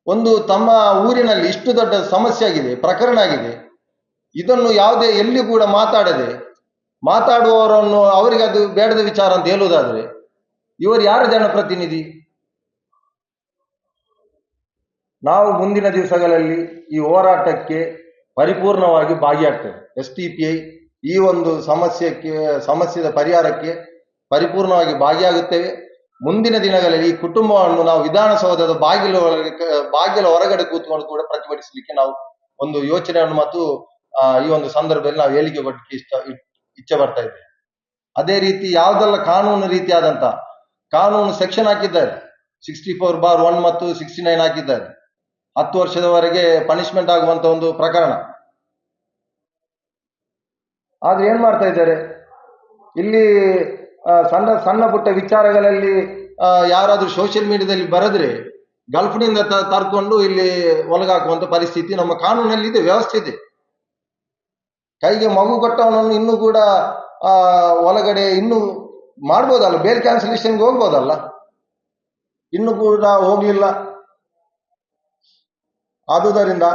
ಒಂದು ತಮ್ಮ ಊರಿನಲ್ಲಿ ಇಷ್ಟು ದೊಡ್ಡ ಸಮಸ್ಯೆ ಆಗಿದೆ, ಪ್ರಕರಣ ಆಗಿದೆ, ಇದನ್ನು ಯಾವುದೇ ಎಲ್ಲಿ ಕೂಡ ಮಾತಾಡದೆ, ಮಾತಾಡುವವರನ್ನು ಅವರಿಗೆ ಅದು ಬೇಡದ ವಿಚಾರ ಅಂತ ಹೇಳುವುದಾದ್ರೆ, ಇವರು ಯಾರು ಜನಪ್ರತಿನಿಧಿ? ನಾವು ಮುಂದಿನ ದಿವಸಗಳಲ್ಲಿ ಈ ಹೋರಾಟಕ್ಕೆ ಪರಿಪೂರ್ಣವಾಗಿ ಭಾಗಿಯಾಗ್ತೇವೆ. ಎಸ್ ಟಿ ಪಿ ಐ ಈ ಒಂದು ಸಮಸ್ಯೆಗೆ ಸಮಸ್ಯೆದ ಪರಿಹಾರಕ್ಕೆ ಪರಿಪೂರ್ಣವಾಗಿ ಭಾಗಿಯಾಗುತ್ತೇವೆ. ಮುಂದಿನ ದಿನಗಳಲ್ಲಿ ಈ ಕುಟುಂಬವನ್ನು ನಾವು ವಿಧಾನಸೌಧದ ಬಾಗಿಲು ಬಾಗಿಲ ಹೊರಗಡೆ ಕೂತ್ಕೊಂಡು ಕೂಡ ಪ್ರತಿಭಟಿಸಲಿಕ್ಕೆ ನಾವು ಒಂದು ಯೋಚನೆಯನ್ನು ಮತ್ತು ಈ ಒಂದು ಸಂದರ್ಭದಲ್ಲಿ ನಾವು ಹೇಳಿಕೆ ಕೊಟ್ಟಕ್ಕೆ ಇಷ್ಟ, ಇಚ್ಛೆ ಬರ್ತಾ ಇದೆ. ಅದೇ ರೀತಿ ಯಾವುದೆಲ್ಲ ಕಾನೂನು ರೀತಿಯಾದಂತ ಕಾನೂನು ಸೆಕ್ಷನ್ ಹಾಕಿದ್ದಾರೆ. ಸಿಕ್ಸ್ಟಿ ಫೋರ್ ಬಾರ್ ಒನ್ ಮತ್ತು ಸಿಕ್ಸ್ಟಿ ನೈನ್ ಹಾಕಿದ್ದಾರೆ. ಹತ್ತು ವರ್ಷದವರೆಗೆ ಪನಿಷ್ಮೆಂಟ್ ಆಗುವಂತ ಒಂದು ಪ್ರಕರಣ. ಆದ್ರೆ ಏನ್ ಮಾಡ್ತಾ ಇದ್ದಾರೆ? ಇಲ್ಲಿ ಸಣ್ಣ ಸಣ್ಣ ಪುಟ್ಟ ವಿಚಾರಗಳಲ್ಲಿ ಯಾರಾದ್ರೂ ಸೋಷಿಯಲ್ ಮೀಡಿಯಾದಲ್ಲಿ ಬರೆದ್ರೆ ಗಲ್ಫ್ನಿಂದ ತರ್ಕೊಂಡು ಇಲ್ಲಿ ಒಳಗಾಕುವಂತ ಪರಿಸ್ಥಿತಿ ನಮ್ಮ ಕಾನೂನಲ್ಲಿ ಇದೆ ವ್ಯವಸ್ಥೆ ಇದೆ. ಕೈಗೆ ಮಗು ಕೊಟ್ಟವನನ್ನು ಇನ್ನೂ ಕೂಡ ಒಳಗಡೆ ಇನ್ನು ಮಾಡ್ಬೋದಲ್ಲ? ಬೇಲ್ ಕ್ಯಾನ್ಸಲೇಷನ್ಗೆ ಹೋಗ್ಬೋದಲ್ಲ? ಇನ್ನು ಕೂಡ ಹೋಗ್ಲಿಲ್ಲ. ಆದುದರಿಂದ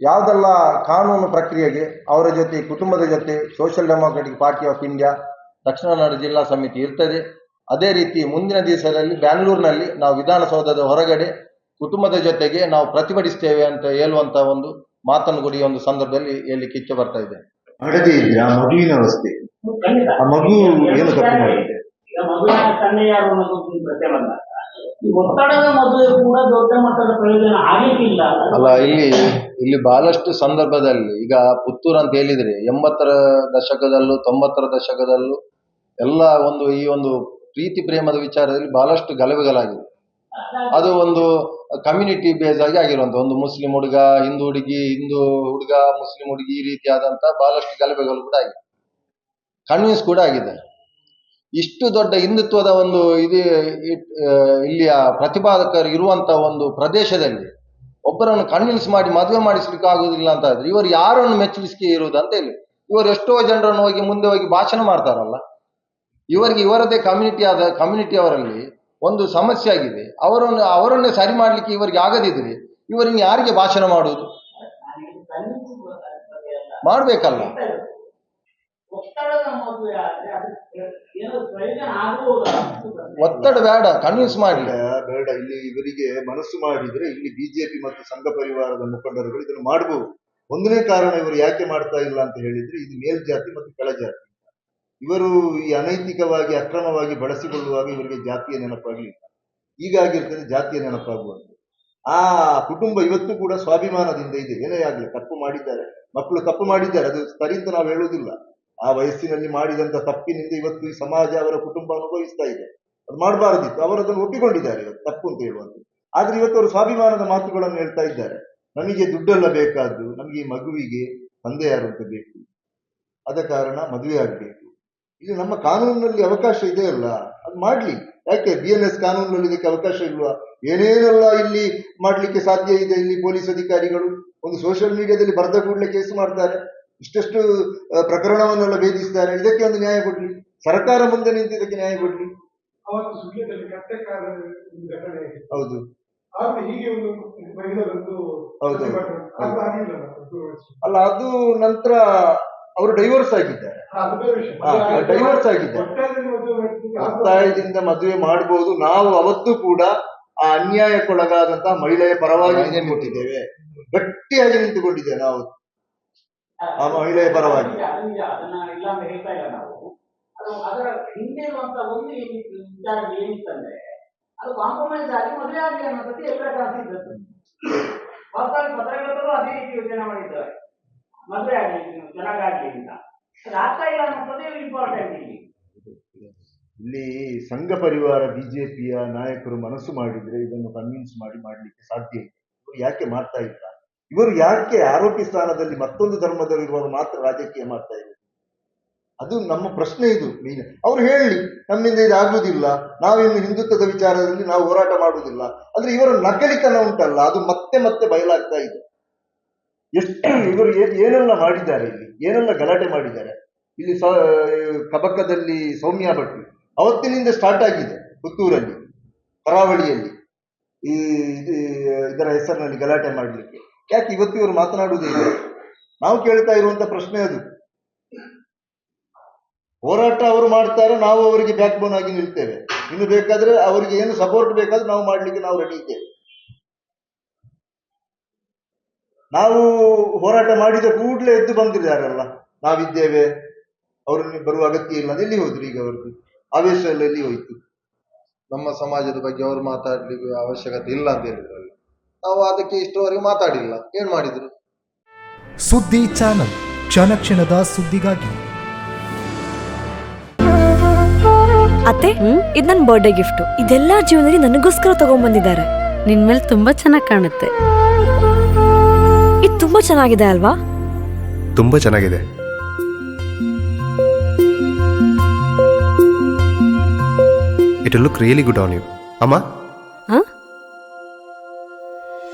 ಯಾವುದೆಲ್ಲ ಕಾನೂನು ಪ್ರಕ್ರಿಯೆಗೆ ಅವರ ಜೊತೆ ಕುಟುಂಬದ ಜೊತೆ social democratic party of India Dakshina Kannada ಜಿಲ್ಲಾ ಸಮಿತಿ ಇರ್ತದೆ. ಅದೇ ರೀತಿ ಮುಂದಿನ ದಿವಸದಲ್ಲಿ ಬ್ಯಾಂಗ್ಳೂರಿನಲ್ಲಿ ನಾವು ವಿಧಾನಸೌಧದ ಹೊರಗಡೆ ಕುಟುಂಬದ ಜೊತೆಗೆ ನಾವು ಪ್ರತಿಭಟಿಸ್ತೇವೆ ಅಂತ ಹೇಳುವಂತ ಒಂದು ಮಾತನ್ನು ಕೂಡ ಈ ಒಂದು ಸಂದರ್ಭದಲ್ಲಿ ಹೇಳಲಿಕ್ಕೆ ಕಿಚ್ಚು ಬರ್ತಾ ಇದೆ. ಆ ಮಗುವಿನ ಅವಸ್ಥೆ. ಆ ಮಗು ಏನು ತಪ್ಪು ಮಾಡಿದೆ? ಅಲ್ಲ, ಇಲ್ಲಿ ಇಲ್ಲಿ ಬಹಳಷ್ಟು ಸಂದರ್ಭದಲ್ಲಿ, ಈಗ ಪುತ್ತೂರು ಅಂತ ಹೇಳಿದ್ರೆ, ಎಂಬತ್ತರ ದಶಕದಲ್ಲೂ, ತೊಂಬತ್ತರ ದಶಕದಲ್ಲೂ ಎಲ್ಲ ಒಂದು, ಈ ಒಂದು ಪ್ರೀತಿ ಪ್ರೇಮದ ವಿಚಾರದಲ್ಲಿ ಬಹಳಷ್ಟು ಗಲಭೆಗಳಾಗಿದೆ ಅದು ಒಂದು ಕಮ್ಯುನಿಟಿ ಬೇಸ್ ಆಗಿ ಆಗಿರುವಂತ, ಒಂದು ಮುಸ್ಲಿಂ ಹುಡುಗ, ಹಿಂದೂ ಹುಡುಗಿ, ಹಿಂದೂ ಹುಡುಗ, ಮುಸ್ಲಿಂ ಹುಡುಗಿ ಈ ರೀತಿಯಾದಂತ ಬಹಳಷ್ಟು ಗಲಭೆಗಳು ಕೂಡ ಆಗಿದೆ ಕನ್ವಿನ್ಸ್ ಕೂಡ ಆಗಿದೆ. ಇಷ್ಟು ದೊಡ್ಡ ಹಿಂದುತ್ವದ ಒಂದು ಇದು ಇಲ್ಲಿಯ ಪ್ರತಿಪಾದಕರು ಇರುವಂತ ಒಂದು ಪ್ರದೇಶದಲ್ಲಿ ಒಬ್ಬರನ್ನು ಕನ್ವಿನ್ಸ್ ಮಾಡಿ ಮದುವೆ ಮಾಡಿಸ್ಲಿಕ್ಕೆ ಆಗುದಿಲ್ಲ ಅಂತ ಆದ್ರೆ ಇವರು ಯಾರನ್ನು ಮೆಚ್ಚಲಿಕ್ಕೆ ಇರುವುದು ಅಂತ ಹೇಳಿ. ಇವರು ಎಷ್ಟೋ ಜನರನ್ನು ಹೋಗಿ ಮುಂದೆ ಹೋಗಿ ಭಾಷಣ ಮಾಡ್ತಾರಲ್ಲ. ಇವರಿಗೆ ಇವರದೇ ಕಮ್ಯುನಿಟಿ ಆದ ಕಮ್ಯುನಿಟಿ ಅವರಲ್ಲಿ ಒಂದು ಸಮಸ್ಯೆ ಆಗಿದೆ. ಅವರನ್ನು, ಅವರನ್ನೇ ಸರಿ ಮಾಡ್ಲಿಕ್ಕೆ ಇವರಿಗೆ ಆಗದಿದ್ರೆ ಇವರಿನ್ನು ಯಾರಿಗೆ ಭಾಷಣ ಮಾಡುವುದು. ಮಾಡ್ಬೇಕಲ್ಲ. ಒತ್ತಡ ಬೇಡ ಕನ್ವಿನ್ಸ್ ಮಾಡಿ. ಬೇಡ ಇಲ್ಲಿ ಇವರಿಗೆ ಮನಸ್ಸು ಮಾಡಿದ್ರೆ ಇಲ್ಲಿ ಬಿಜೆಪಿ ಮತ್ತು ಸಂಘ ಪರಿವಾರದ ಮುಖಂಡರುಗಳು ಇದನ್ನು ಮಾಡಬಹುದು ಒಂದನೇ ಕಾರಣ ಇವರು ಯಾಕೆ ಮಾಡ್ತಾ ಇಲ್ಲ ಅಂತ ಹೇಳಿದ್ರೆ, ಇದು ಮೇಲ್ಜಾತಿ ಮತ್ತು ಕೆಳಜಾತಿ. ಇವರು ಈ ಅನೈತಿಕವಾಗಿ, ಅಕ್ರಮವಾಗಿ ಬಳಸಿಕೊಳ್ಳುವಾಗ ಇವರಿಗೆ ಜಾತಿಯ ನೆನಪಾಗಲಿಲ್ಲ. ಈಗಾಗಿರ್ತದೆ ಜಾತಿಯ ನೆನಪಾಗುವಂತೆ ಆ ಕುಟುಂಬ ಇವತ್ತು ಕೂಡ ಸ್ವಾಭಿಮಾನದಿಂದ ಇದೆ. ಏನೇ ಆಗಲಿ, ತಪ್ಪು ಮಾಡಿದ್ದಾರೆ. ಮಕ್ಕಳು ತಪ್ಪು ಮಾಡಿದ್ದಾರೆ. ಅದು ಸರಿ ಅಂತ ನಾವು ಹೇಳುವುದಿಲ್ಲ. ಆ ವಯಸ್ಸಿನಲ್ಲಿ ಮಾಡಿದಂತ ತಪ್ಪಿನಿಂದ ಇವತ್ತು ಈ ಸಮಾಜ ಅವರ ಕುಟುಂಬ ಅನುಭವಿಸ್ತಾ ಇದೆ. ಅದು ಮಾಡಬಾರದಿತ್ತು. ಅವರು ಅದನ್ನು ಒಪ್ಪಿಕೊಂಡಿದ್ದಾರೆ ಇವತ್ತು, ತಪ್ಪು ಅಂತ ಹೇಳುವಂತ. ಆದ್ರೆ ಇವತ್ತು ಅವರು ಸ್ವಾಭಿಮಾನದ ಮಾತುಗಳನ್ನು ಹೇಳ್ತಾ ಇದ್ದಾರೆ. ನಮಗೆ ದುಡ್ಡೆಲ್ಲ ಬೇಕಾದ್ದು ನಮಗೆ ಮಗುವಿಗೆ ತಂದೆ ಯಾರು ಅಂತ ಬೇಕು. ಆದ ಕಾರಣ ಮದುವೆ ಆಗಬೇಕು. ಇದು ನಮ್ಮ ಕಾನೂನಿನಲ್ಲಿ ಅವಕಾಶ ಇದೆ ಅಲ್ಲ? ಅದು ಮಾಡ್ಲಿ. ಯಾಕೆ? ಬಿ ಎನ್ ಎಸ್ ಕಾನೂನಿನಲ್ಲಿ ಇದಕ್ಕೆ ಅವಕಾಶ ಇಲ್ವಾ? ಏನೇನೆಲ್ಲ ಇಲ್ಲಿ ಮಾಡ್ಲಿಕ್ಕೆ ಸಾಧ್ಯ ಇದೆ ಇಲ್ಲಿ ಪೊಲೀಸ್ ಅಧಿಕಾರಿಗಳು? ಒಂದು ಸೋಷಿಯಲ್ ಮೀಡಿಯಾದಲ್ಲಿ ಬರೆದ ಕೂಡಲೇ ಕೇಸ್ ಮಾಡ್ತಾರೆ. ಇಷ್ಟೆಷ್ಟು ಪ್ರಕರಣವನ್ನೆಲ್ಲ ಭೇದಿಸ್ತಾರೆ. ಇದಕ್ಕೆ ಒಂದು ನ್ಯಾಯ ಕೊಡ್ಲಿ. ಸರ್ಕಾರ ಮುಂದೆ ನಿಂತು ಇದಕ್ಕೆ ನ್ಯಾಯ ಕೊಡ್ಲಿ. ಹೌದು. ಅಲ್ಲ ಅದು ನಂತರ ಅವರು ಡೈವರ್ಸ್ ಆಗಿದ್ದಾರೆ. ಡೈವರ್ಸ್ ಆಗಿದ್ದಾರೆ. ಒತ್ತಾಯದಿಂದ ಮದುವೆ ಮಾಡಬಹುದು ನಾವು ಅವತ್ತು ಕೂಡ ಆ ಅನ್ಯಾಯಕ್ಕೊಳಗಾದಂತಹ ಮಹಿಳೆಯ ಪರವಾಗಿ ಕೊಟ್ಟಿದ್ದೇವೆ ಗಟ್ಟಿಯಾಗಿ ನಿಂತುಕೊಂಡಿದ್ದೇವೆ ನಾವು. ಆ ಮಹಿಳೆಯ ಪರವಾಗಿ. ನಿಜ, ಅದು ನಿಜ. ಅದನ್ನ ಇಲ್ಲ ಅಂತ ಹೇಳ್ತಾ ಇಲ್ಲ ನಾವು. ಅದು ಅದರ ಹಿಂದೆ ಇರುವಂತ ಒಂದು ಏನಿತ್ತು ವಿಚಾರ ಏನಿತ್ತಂದ್ರೆ ಅದು ಕಾಂಪ್ರಮೈಸ್ ಆಗಿ ಮದುವೆ ಆಗಲಿ ಅನ್ನೋದಕ್ಕೆ ಎಲ್ಲರ ಕಾಣಿಸಿದ್ದದ್ದು ವಾಸ್ತವಿಕ ಪತ್ರಕರ್ತರು ಅದೇ ರೀತಿ ಯೋಚನೆ ಮಾಡಿದ್ದಾರೆ. ಮದುವೆ ಆಗಲಿ ಚೆನ್ನಾಗಾಗ್ಲಿ ಅಂತ ಆಗ್ತಾ ಇಲ್ಲ ಅನ್ನೋದೇ ಇಂಪಾರ್ಟೆಂಟ್ ಇಲ್ಲಿ. ಇಲ್ಲಿ ಸಂಘ ಪರಿವಾರ ಬಿಜೆಪಿಯ ನಾಯಕರು ಮನಸ್ಸು ಮಾಡಿದ್ರೆ ಇದನ್ನು ಕನ್ವಿನ್ಸ್ ಮಾಡಿ ಮಾಡ್ಲಿಕ್ಕೆ ಸಾಧ್ಯ ಇಲ್ಲ. ಯಾಕೆ ಮಾಡ್ತಾ ಇಲ್ಲ? ಇವರು ಯಾಕೆ ಆರೋಪಿ ಸ್ಥಾನದಲ್ಲಿ ಮತ್ತೊಂದು ಧರ್ಮದಲ್ಲಿರುವವರು ಮಾತ್ರ ರಾಜಕೀಯ ಮಾಡ್ತಾ ಇದ್ದಾರೆ? ಅದು ನಮ್ಮ ಪ್ರಶ್ನೆ ಇದು ಮೀನ. ಅವ್ರು ಹೇಳಿ, ನಮ್ಮಿಂದ ಇದಾಗುವುದಿಲ್ಲ ನಾವಿನ್ನು ಹಿಂದುತ್ವದ ವಿಚಾರದಲ್ಲಿ ನಾವು ಹೋರಾಟ ಮಾಡುವುದಿಲ್ಲ. ಅಂದ್ರೆ ಇವರ ನಕಲಿತನ ಉಂಟಲ್ಲ, ಅದು ಮತ್ತೆ ಮತ್ತೆ ಬಯಲಾಗ್ತಾ ಇದೆ. ಎಷ್ಟು ಇವರು ಏನೆಲ್ಲ ಮಾಡಿದ್ದಾರೆ ಇಲ್ಲಿ? ಏನೆಲ್ಲ ಗಲಾಟೆ ಮಾಡಿದ್ದಾರೆ? ಇಲ್ಲಿ ಸ, ಕಬಕದಲ್ಲಿ ಸೌಮ್ಯ ಭಟ್ ಅವತ್ತಿನಿಂದ ಸ್ಟಾರ್ಟ್ ಆಗಿದೆ, ಪುತ್ತೂರಲ್ಲಿ, ಕರಾವಳಿಯಲ್ಲಿ. ಈ ಇದು ಇದರ ಹೆಸರಿನಲ್ಲಿ ಗಲಾಟೆ ಮಾಡಲಿಕ್ಕೆ. ಯಾಕೆ ಇವತ್ತು ಇವರು ಮಾತನಾಡುವುದಿಲ್ಲ? ನಾವು ಕೇಳ್ತಾ ಇರುವಂತ ಪ್ರಶ್ನೆ ಅದು. ಹೋರಾಟ ಅವರು ಮಾಡ್ತಾರೆ, ನಾವು ಅವರಿಗೆ ಬ್ಯಾಕ್ ಬೋನ್ ಆಗಿ ನಿಲ್ತೇವೆ. ಇನ್ನು ಬೇಕಾದ್ರೆ ಅವರಿಗೆ ಏನು ಸಪೋರ್ಟ್ ಬೇಕಾದ್ರೆ ನಾವು ಮಾಡ್ಲಿಕ್ಕೆ ನಾವು ರೆಡಿ ಇದ್ದೇವೆ. ನಾವು ಹೋರಾಟ ಮಾಡಿದ ಕೂಡಲೇ ಎದ್ದು ಬಂದಿದ್ದಾರಲ್ಲ ನಾವಿದ್ದೇವೆ. ಅವರು ಬರುವ ಅಗತ್ಯ ಇಲ್ಲ ಎಲ್ಲಿ ಹೋದ್ರು ಈಗ ಅವ್ರದ್ದು? ಆವೇಶ ಎಲ್ಲ ಎಲ್ಲಿ ಹೋಯ್ತು? ನಮ್ಮ ಸಮಾಜದ ಬಗ್ಗೆ ಅವರು ಮಾತಾಡ್ಲಿಕ್ಕೆ ಅವಶ್ಯಕತೆ ಇಲ್ಲ ಅಂತ ಹೇಳಿದ್ರಲ್ಲ ನಾವು ಅದಕ್ಕೆ ಇಷ್ಟವರೆಗೆ ಮಾತಾಡಿಲ್ಲ. ಏನ್ ಮಾಡಿದ್ರು? ಸುದ್ದಿ ಚಾನಲ್. ಕ್ಷಣ ಕ್ಷಣದ ಸುದ್ದಿಗಾಗಿ. ಅತ್ತೆ ಇದು ನನ್ನ ಬರ್ಡೇ ಗಿಫ್ಟ್ ಇದೆಲ್ಲ ಜೀವನದಲ್ಲಿ ನನಗೋಸ್ಕರ ತಗೊಂಡ್ಬಂದಿದ್ದಾರೆ. ನಿನ್ ಮೇಲೆ ತುಂಬಾ ಚೆನ್ನಾಗಿ ಕಾಣುತ್ತೆ. ಇದು ತುಂಬಾ ಚೆನ್ನಾಗಿದೆ ಅಲ್ವಾ? ತುಂಬಾ ಚೆನ್ನಾಗಿದೆ. It look really good on you ಅಮ್ಮ?